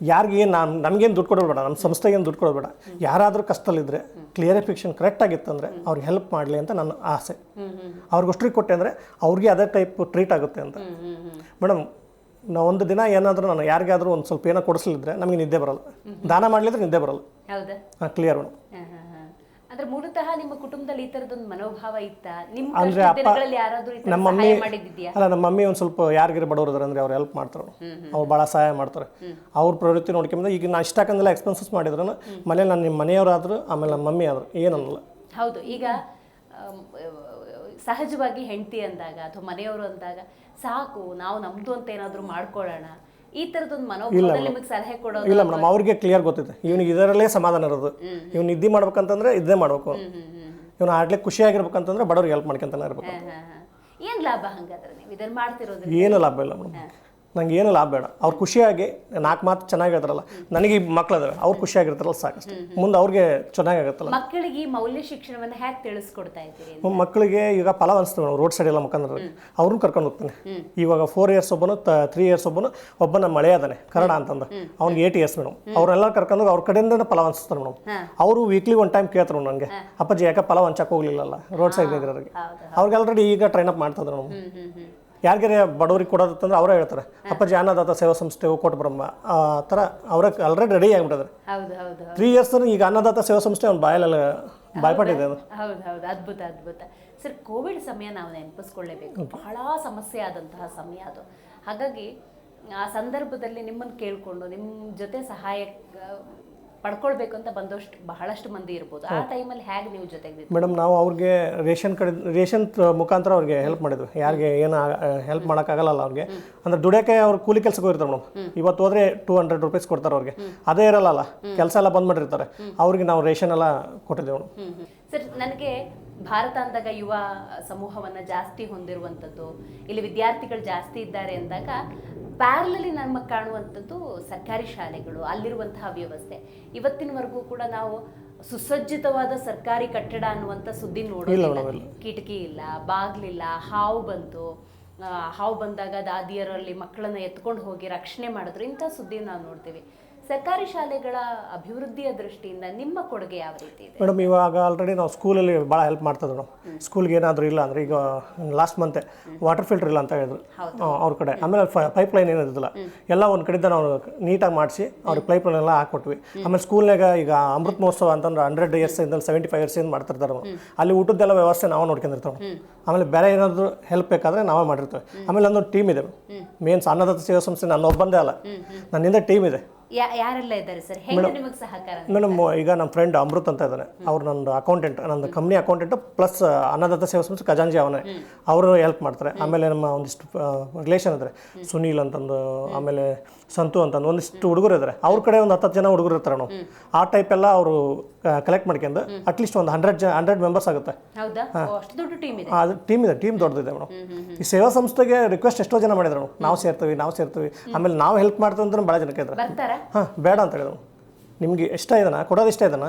ಯಾರಿಗೆ ಏನು ನಾನು ನಮಗೇನು ದುಡ್ಡು ಕೊಡೋದು ಬೇಡ ನಮ್ಮ ಸಂಸ್ಥೆಗೆ ಏನು ದುಡ್ಡು ಕೊಡೋದು ಬೇಡ. ಯಾರಾದರೂ ಕಷ್ಟದಲ್ಲಿದ್ದರೆ ಕ್ಲಿಯರಿಫಿಕೇಷನ್ ಕರೆಕ್ಟ್ ಆಗಿತ್ತಂದರೆ ಅವ್ರಿಗೆ ಹೆಲ್ಪ್ ಮಾಡಲಿ ಅಂತ ನನ್ನ ಆಸೆ. ಅವ್ರಿಗೆ ಅಷ್ಟ್ರಿಗೆ ಕೊಟ್ಟೆ ಅಂದರೆ ಅವ್ರಿಗೆ ಅದೇ ಟೈಪ್ ಟ್ರೀಟ್ ಆಗುತ್ತೆ ಅಂತ. ಮೇಡಮ್ ನಾವು ಒಂದು ದಿನ ಏನಾದರೂ ನಾನು ಯಾರಿಗಾದರೂ ಒಂದು ಸ್ವಲ್ಪ ಏನೋ ಕೊಡಿಸಲಿದ್ರೆ ನಮಗೆ ನಿದ್ದೆ ಬರಲ್ಲ. ದಾನ ಮಾಡಲಿದ್ರೆ ನಿದ್ದೆ ಬರಲ್ಲ. ಹೌದಾ? ಹಾಂ ಕ್ಲಿಯರ್ ಮೇಡಮ್. ಅಂದ್ರೆ ಮೂಲತಃ ನಿಮ್ಮ ಕುಟುಂಬದಲ್ಲಿ ಈ ತರದೊಂದು ಮನೋಭಾವ ಇತ್ತ? ನಿಮ್ಮ ಅಂದ್ರೆ ಅಪ್ಪ- ಯಾರಾದ್ರೂ ನಮ್ಮ ಮಮ್ಮಿ ಅಲ್ಲ ನಮ್ಮ ಮಮ್ಮಿ ಒಂದು ಸ್ವಲ್ಪ ಯಾರಿಗಿರ ಬಡವರು ಅಂದ್ರೆ ಅಂದರೆ ಅವ್ರು ಹೆಲ್ಪ್ ಮಾಡ್ತಾರೆ ಅವ್ರು. ಭಾಳ ಸಹಾಯ ಮಾಡ್ತಾರೆ. ಅವ್ರ ಪ್ರವೃತ್ತಿ ನೋಡ್ಕೊಂಬಂದ್ರೆ ಈಗ ನಾ ಇಷ್ಟಕ್ಕಂದೆಲ್ಲ ಎಕ್ಸ್ಪೆನ್ಸಸ್ ಮಾಡಿದ್ರು ಮನೇಲಿ ನಾನು ನಿಮ್ಮ ಮನೆಯವರಾದ್ರು ಆಮೇಲೆ ನಮ್ಮ ಮಮ್ಮಿ ಆದ್ರು. ಏನನ್ನಲ್ಲ. ಹೌದು ಈಗ ಸಹಜವಾಗಿ ಹೆಂಡತಿ ಅಂದಾಗ ಅಥವಾ ಮನೆಯವರು ಅಂದಾಗ ಸಾಕು ನಾವು ನಮ್ದು ಅಂತ ಏನಾದರೂ ಮಾಡ್ಕೊಳ್ಳೋಣ. ಈ ತರದೊಂದು ಮನೋಭಾವದಲ್ಲಿ ನಿಮಗೆ ಸಲಹೆ ಕೊಡೋದು ಇಲ್ಲ ಮೇಡಮ್ ಅವ್ರಿಗೆ ಕ್ಲಿಯರ್ ಗೊತ್ತಿದೆ. ಇವ್ನಿಗೆ ಇದರಲ್ಲೇ ಸಮಾಧಾನ ಇರೋದು. ಇವ್ನು ನಿದ್ದೆ ಮಾಡ್ಬೇಕಂತಂದ್ರೆ ಇದೇ ಮಾಡ್ಬೇಕು. ಇವ್ನು ಆಡ್ಲಿಕ್ಕೆ ಖುಷಿಯಾಗಿರ್ಬೇಕಂತಂದ್ರೆ ಬಡವ್ರಿಗೆ ಹೆಲ್ಪ್ ಮಾಡ್ಕೊಂತಾನೆ ಇರ್ಬೇಕು. ಏನ್ ಲಾಭ ಹಂಗಾದ್ರೆ ನೀವು? ಇದನ್ನ ಮಾಡ್ತಿರೋದು ಏನು ಲಾಭ ಇಲ್ಲ ಮೇಡಮ್. ನಂಗೆ ಏನು ಲಾಭ ಬೇಡ. ಅವ್ರು ಖುಷಿಯಾಗಿ ನಾಲ್ಕು ಮಾತು ಚೆನ್ನಾಗಿ ಹೇಳ್ತಾರಲ್ಲ ನನಗೆ ಈ ಮಕ್ಳದಾವೆ ಅವ್ರು ಖುಷಿಯಾಗಿರ್ತಾರಲ್ಲ ಸಾಕಷ್ಟು. ಮುಂದೆ ಅವ್ರಿಗೆ ಚೆನ್ನಾಗಾಗತ್ತಲ್ಲ. ಮಕ್ಕಳಿಗೆ ಈ ಮೌಲ್ಯ ಶಿಕ್ಷಣವನ್ನ ಹೇಗೆ ತಿಳಿಸ್ಕೊಡ್ತಾ ಇದ್ದೀರಿ ಮಕ್ಕಳಿಗೆ ಈಗ ಫಲ ಅನಿಸ್ತೀವಿ ನಾವು ರೋಡ್ ಸೈಡ್ ಎಲ್ಲ ಮುಖಾಂತರ ಅವ್ರನ್ನ ಕರ್ಕೊಂಡು ಹೋಗ್ತಾನೆ. ಇವಾಗ ಫೋರ್ ಇಯರ್ಸ್ ಒಬ್ಬನು ತ್ರೀ ಇಯರ್ಸ್ ಒಬ್ಬನು ಒಬ್ಬನ ಮಳೆ ಅದಾನೆ ಕನ್ನಡ ಅಂತಂದು. ಅವ್ನಿಗೆ ಏಟ್ ಇಯರ್ಸ್ ಮೇಡಮ್ ಅವರೆಲ್ಲ ಕರ್ಕೊಂಡು ಅವ್ರ ಕಡೆಯಿಂದ ಫಲ ಅನಿಸ್ತಾರೆ ಮೇಡಮ್ ಅವರು ವೀಕ್ಲಿ ಒನ್ ಟೈಮ್ ಕೇಳ್ತಾರೆ ನನಗೆ ಅಪ್ಪಾಜಿ ಯಾಕೆ ಫಲ ಹಂಚಕ್ಕೆ ಹೋಗ್ಲಿಲ್ಲಲ್ಲ? ರೋಡ್ ಸೈಡ್ ಇರೋರಿಗೆ ಹೌದಾ ಅವ್ರಿಗೆ ಆಲ್ರೆಡಿ ಈಗ ಟ್ರೈನ್ ಅಪ್ ಮಾಡ್ತಿದ್ರು ಮೇಡಮ್ ಯಾರಿಗಾರೆ ಬಡವರಿಗೆ ಕೊಡೋದಂತಂದ್ರೆ ಅವರೇ ಹೇಳ್ತಾರೆ. ಅಪ್ಪಾಜಿ ಅನ್ನದಾತ ಸೇವಾ ಸಂಸ್ಥೆ ಕೊಟ್ಟು ಬ್ರಹ್ಮ. ಆ ಥರ ಅವರೇ ಆಲ್ರೆಡಿ ರೆಡಿ ಆಗಿಬಿಟ್ಟಿದ್ದಾರೆ ಹೌದು ಹೌದು ತ್ರೀ ಇಯರ್ಸ್ ಈಗ ಅನ್ನದಾತ ಸೇವಾ ಸಂಸ್ಥೆ ಅವ್ನು ಬಾಯಲ್ಲೆಲ್ಲ ಬಾಯ್ಪಾಟಿದೆ ಅದು. ಹೌದು ಹೌದು ಅದ್ಭುತ ಅದ್ಭುತ. ಸರ್ ಕೋವಿಡ್ ಸಮಯ ನಾವು ನೆನಪಿಸ್ಕೊಳ್ಳೇಬೇಕು ಬಹಳ ಸಮಸ್ಯೆ ಆದಂತಹ ಸಮಯ ಅದು. ಹಾಗಾಗಿ ಆ ಸಂದರ್ಭದಲ್ಲಿ ನಿಮ್ಮನ್ನು ಕೇಳಿಕೊಂಡು ನಿಮ್ಮ ಜೊತೆ ಸಹಾಯ ಪಡ್ಕೊಳ್ಬೇಕು ಅಂತ ಬಂದಷ್ಟು ಬಹಳಷ್ಟು ಮಂದಿ ಇರ್ಬೋದು. ಆ ಟೈಮಲ್ಲಿ ಹೇಗೆ ನೀವು ಜೊತೆಗೆ ಮೇಡಮ್ ನಾವು ಅವ್ರಿಗೆ ರೇಷನ್ ಕಡೆ ರೇಷನ್ ಮುಖಾಂತರ ಅವ್ರಿಗೆ ಹೆಲ್ಪ್ ಮಾಡಿದ್ವಿ. ಯಾರಿಗೆ ಏನು ಹೆಲ್ಪ್ ಮಾಡೋಕ್ಕಾಗಲ್ಲ ಅವ್ರಿಗೆ. ಅಂದ್ರೆ ದುಡಿಯೋಕೆ ಅವ್ರು ಕೂಲಿ ಕೆಲಸಕ್ಕೆ ಹೋಗಿರ್ತಾರೆ ಮೇಡಮ್. ಇವತ್ತು ಹೋದ್ರೆ ಟೂ ಹಂಡ್ರೆಡ್ ರುಪೀಸ್ ಕೊಡ್ತಾರೆ ಅವ್ರಿಗೆ. ಅದೇ ಇರಲ್ಲ ಕೆಲಸ ಎಲ್ಲ ಬಂದ್ ಮಾಡಿರ್ತಾರೆ ಅವ್ರಿಗೆ ನಾವು ರೇಷನ್ ಎಲ್ಲ ಕೊಟ್ಟಿದ್ದೇವೆ ಮೇಡಮ್. ಸರ್ ನನಗೆ ಭಾರತ ಅಂದಾಗ ಯುವ ಸಮೂಹವನ್ನ ಜಾಸ್ತಿ ಹೊಂದಿರುವಂಥದ್ದು ಇಲ್ಲಿ ವಿದ್ಯಾರ್ಥಿಗಳು ಜಾಸ್ತಿ ಇದ್ದಾರೆ ಅಂದಾಗ ಪ್ಯಾರ್ಲಲ್ಲಿ ನಮಗೆ ಕಾಣುವಂಥದ್ದು ಸರ್ಕಾರಿ ಶಾಲೆಗಳು ಅಲ್ಲಿರುವಂತಹ ವ್ಯವಸ್ಥೆ. ಇವತ್ತಿನವರೆಗೂ ಕೂಡ ನಾವು ಸುಸಜ್ಜಿತವಾದ ಸರ್ಕಾರಿ ಕಟ್ಟಡ ಅನ್ನುವಂಥ ಸುದ್ದಿ ನೋಡೋದಿಲ್ಲ. ಕಿಟಕಿ ಇಲ್ಲ ಬಾಗ್ಲಿಲ್ಲ ಹಾವು ಬಂತು. ಹಾವು ಬಂದಾಗ ದಾದಿಯರಲ್ಲಿ ಮಕ್ಕಳನ್ನ ಎತ್ಕೊಂಡು ಹೋಗಿ ರಕ್ಷಣೆ ಮಾಡಿದ್ರು. ಇಂಥ ಸುದ್ದಿ ನಾವು ನೋಡ್ತೀವಿ. ಸರ್ಕಾರಿ ಶಾಲೆಗಳ ಅಭಿವೃದ್ಧಿಯ ದೃಷ್ಟಿಯಿಂದ ನಿಮ್ಮ ಕೊಡುಗೆ ಯಾವ ರೀತಿ ಇದೆ? ಮೇಡಮ್ ಇವಾಗ ಆಲ್ರೆಡಿ ನಾವು ಸ್ಕೂಲಲ್ಲಿ ಭಾಳ ಹೆಲ್ಪ್ ಮಾಡ್ತಿದ್ರು ನಾವು. ಸ್ಕೂಲ್ಗೆ ಏನಾದರೂ ಇಲ್ಲ ಅಂದರೆ ಈಗ ಲಾಸ್ಟ್ ಮಂತೆ ವಾಟರ್ ಫಿಲ್ಟರ್ ಇಲ್ಲ ಅಂತ ಹೇಳಿದ್ರು. ಅವ್ರ ಕಡೆ. ಆಮೇಲೆ ಪೈಪ್ ಲೈನ್ ಏನಿರೋದಿಲ್ಲ ಎಲ್ಲ ಒಂದು ಕಡೆಯಿಂದ ನಾವು ನೀಟಾಗಿ ಮಾಡಿಸಿ ಅವ್ರಿಗೆ ಪೈಪ್ ಲೈನ್ ಎಲ್ಲ ಹಾಕ್ಕೊಟ್ವಿ ಆಮೇಲೆ ಸ್ಕೂಲ್ನಾಗ ಈಗ ಅಮೃತ ಮಹೋತ್ಸವ ಅಂತಂದ್ರೆ ಹಂಡ್ರೆಡ್ ಇಯರ್ಸ್ ಇಂದ ಸೆವೆಂಟಿ ಫೈವ್ ಇಯರ್ಸ್ ಇಂದ ಮಾಡ್ತಿರ್ತಾರೆ ನಾವು ಅಲ್ಲಿ ಊಟದ್ದೆಲ್ಲ ವ್ಯವಸ್ಥೆ ನಾವು ನೋಡ್ಕೊಂಡಿರ್ತಾವೆ ಆಮೇಲೆ ಬೇರೆ ಏನಾದರೂ ಹೆಲ್ಪ್ ಬೇಕಾದ್ರೆ ನಾವೇ ಮಾಡಿರ್ತೇವೆ. ಆಮೇಲೆ ಒಂದು ಟೀಮ್ ಇದೆ. ಮೇನ್ಸ್ ಅನ್ನದಾತ ಸೇವಾ ಸಂಸ್ಥೆ ನಾನು ಒಬ್ಬಂದೇ ಅಲ್ಲ ನನ್ನಿಂದ ಟೀಮ್ ಇದೆ. ಯಾರೆಲ್ಲ ಇದ್ದಾರೆ ಸರ್? ಹೆಂಗೆ ನಿಮಗೆ ಸಹಕಾರ ಮೇಡಮ್ ಈಗ ನಮ್ಮ ಫ್ರೆಂಡ್ ಅಮೃತ್ ಅಂತ ಇದ್ದಾನೆ ಅವ್ರು ನನ್ನ ಅಕೌಂಟೆಂಟ್ ನನ್ನ ಕಂಪ್ನಿ ಅಕೌಂಟೆಂಟ್ ಪ್ಲಸ್ ಅನ್ನದಾತ ಸೇವಾ ಸಂಸ್ಥೆ ಖಜಾಂಜಿ ಅವನೇ. ಅವರು ಹೆಲ್ಪ್ ಮಾಡ್ತಾರೆ. ಆಮೇಲೆ ನಮ್ಮ ಒಂದಿಷ್ಟು ರಿಲೇಷನ್ ಇದ್ದಾರೆ ಸುನೀಲ್ ಅಂತಂದು ಆಮೇಲೆ ಸಂತು ಅಂತಂದು ಒಂದಿಷ್ಟು ಹುಡುಗರು ಇದ್ದಾರೆ ಅವ್ರ ಕಡೆ ಒಂದು ಹತ್ತು ಜನ ಹುಡುಗರು ಇರ್ತಾರೆ ನಾವು ಆ ಟೈಪ್ ಎಲ್ಲ ಅವರು ಕಲೆಕ್ಟ್ ಮಾಡ್ಕೊಂಡು ಅಟ್ಲೀಸ್ಟ್ ಒಂದು ಹಂಡ್ರೆಡ್ ಜ ಹಂಡ್ರೆಡ್ ಮೆಂಬರ್ಸ್ ಆಗುತ್ತೆ. ಅದು ಟೀಮ್ ಇದೆ ಟೀಮ್ ದೊಡ್ಡದಿದೆ ಮೇಡಮ್ ಈ ಸೇವಾ ಸಂಸ್ಥೆಗೆ ರಿಕ್ವೆಸ್ಟ್ ಎಷ್ಟೋ ಜನ ಮಾಡಿದ್ರು ನಾವು ಸೇರ್ತೀವಿ ನಾವು ಸೇರ್ತೀವಿ. ಆಮೇಲೆ ನಾವು ಹೆಲ್ಪ್ ಮಾಡ್ತೀವಿ ಅಂದ್ರೆ ಭಾಳ ಜನಕ್ಕೆ ಇದ್ದಾರೆ ಹಾಂ ಬೇಡ ಅಂತ ಹೇಳಿದ್ರು. ನಿಮಗೆ ಇಷ್ಟ ಇದನ್ನ ಕೊಡೋದು ಇಷ್ಟ ಇದನ್ನ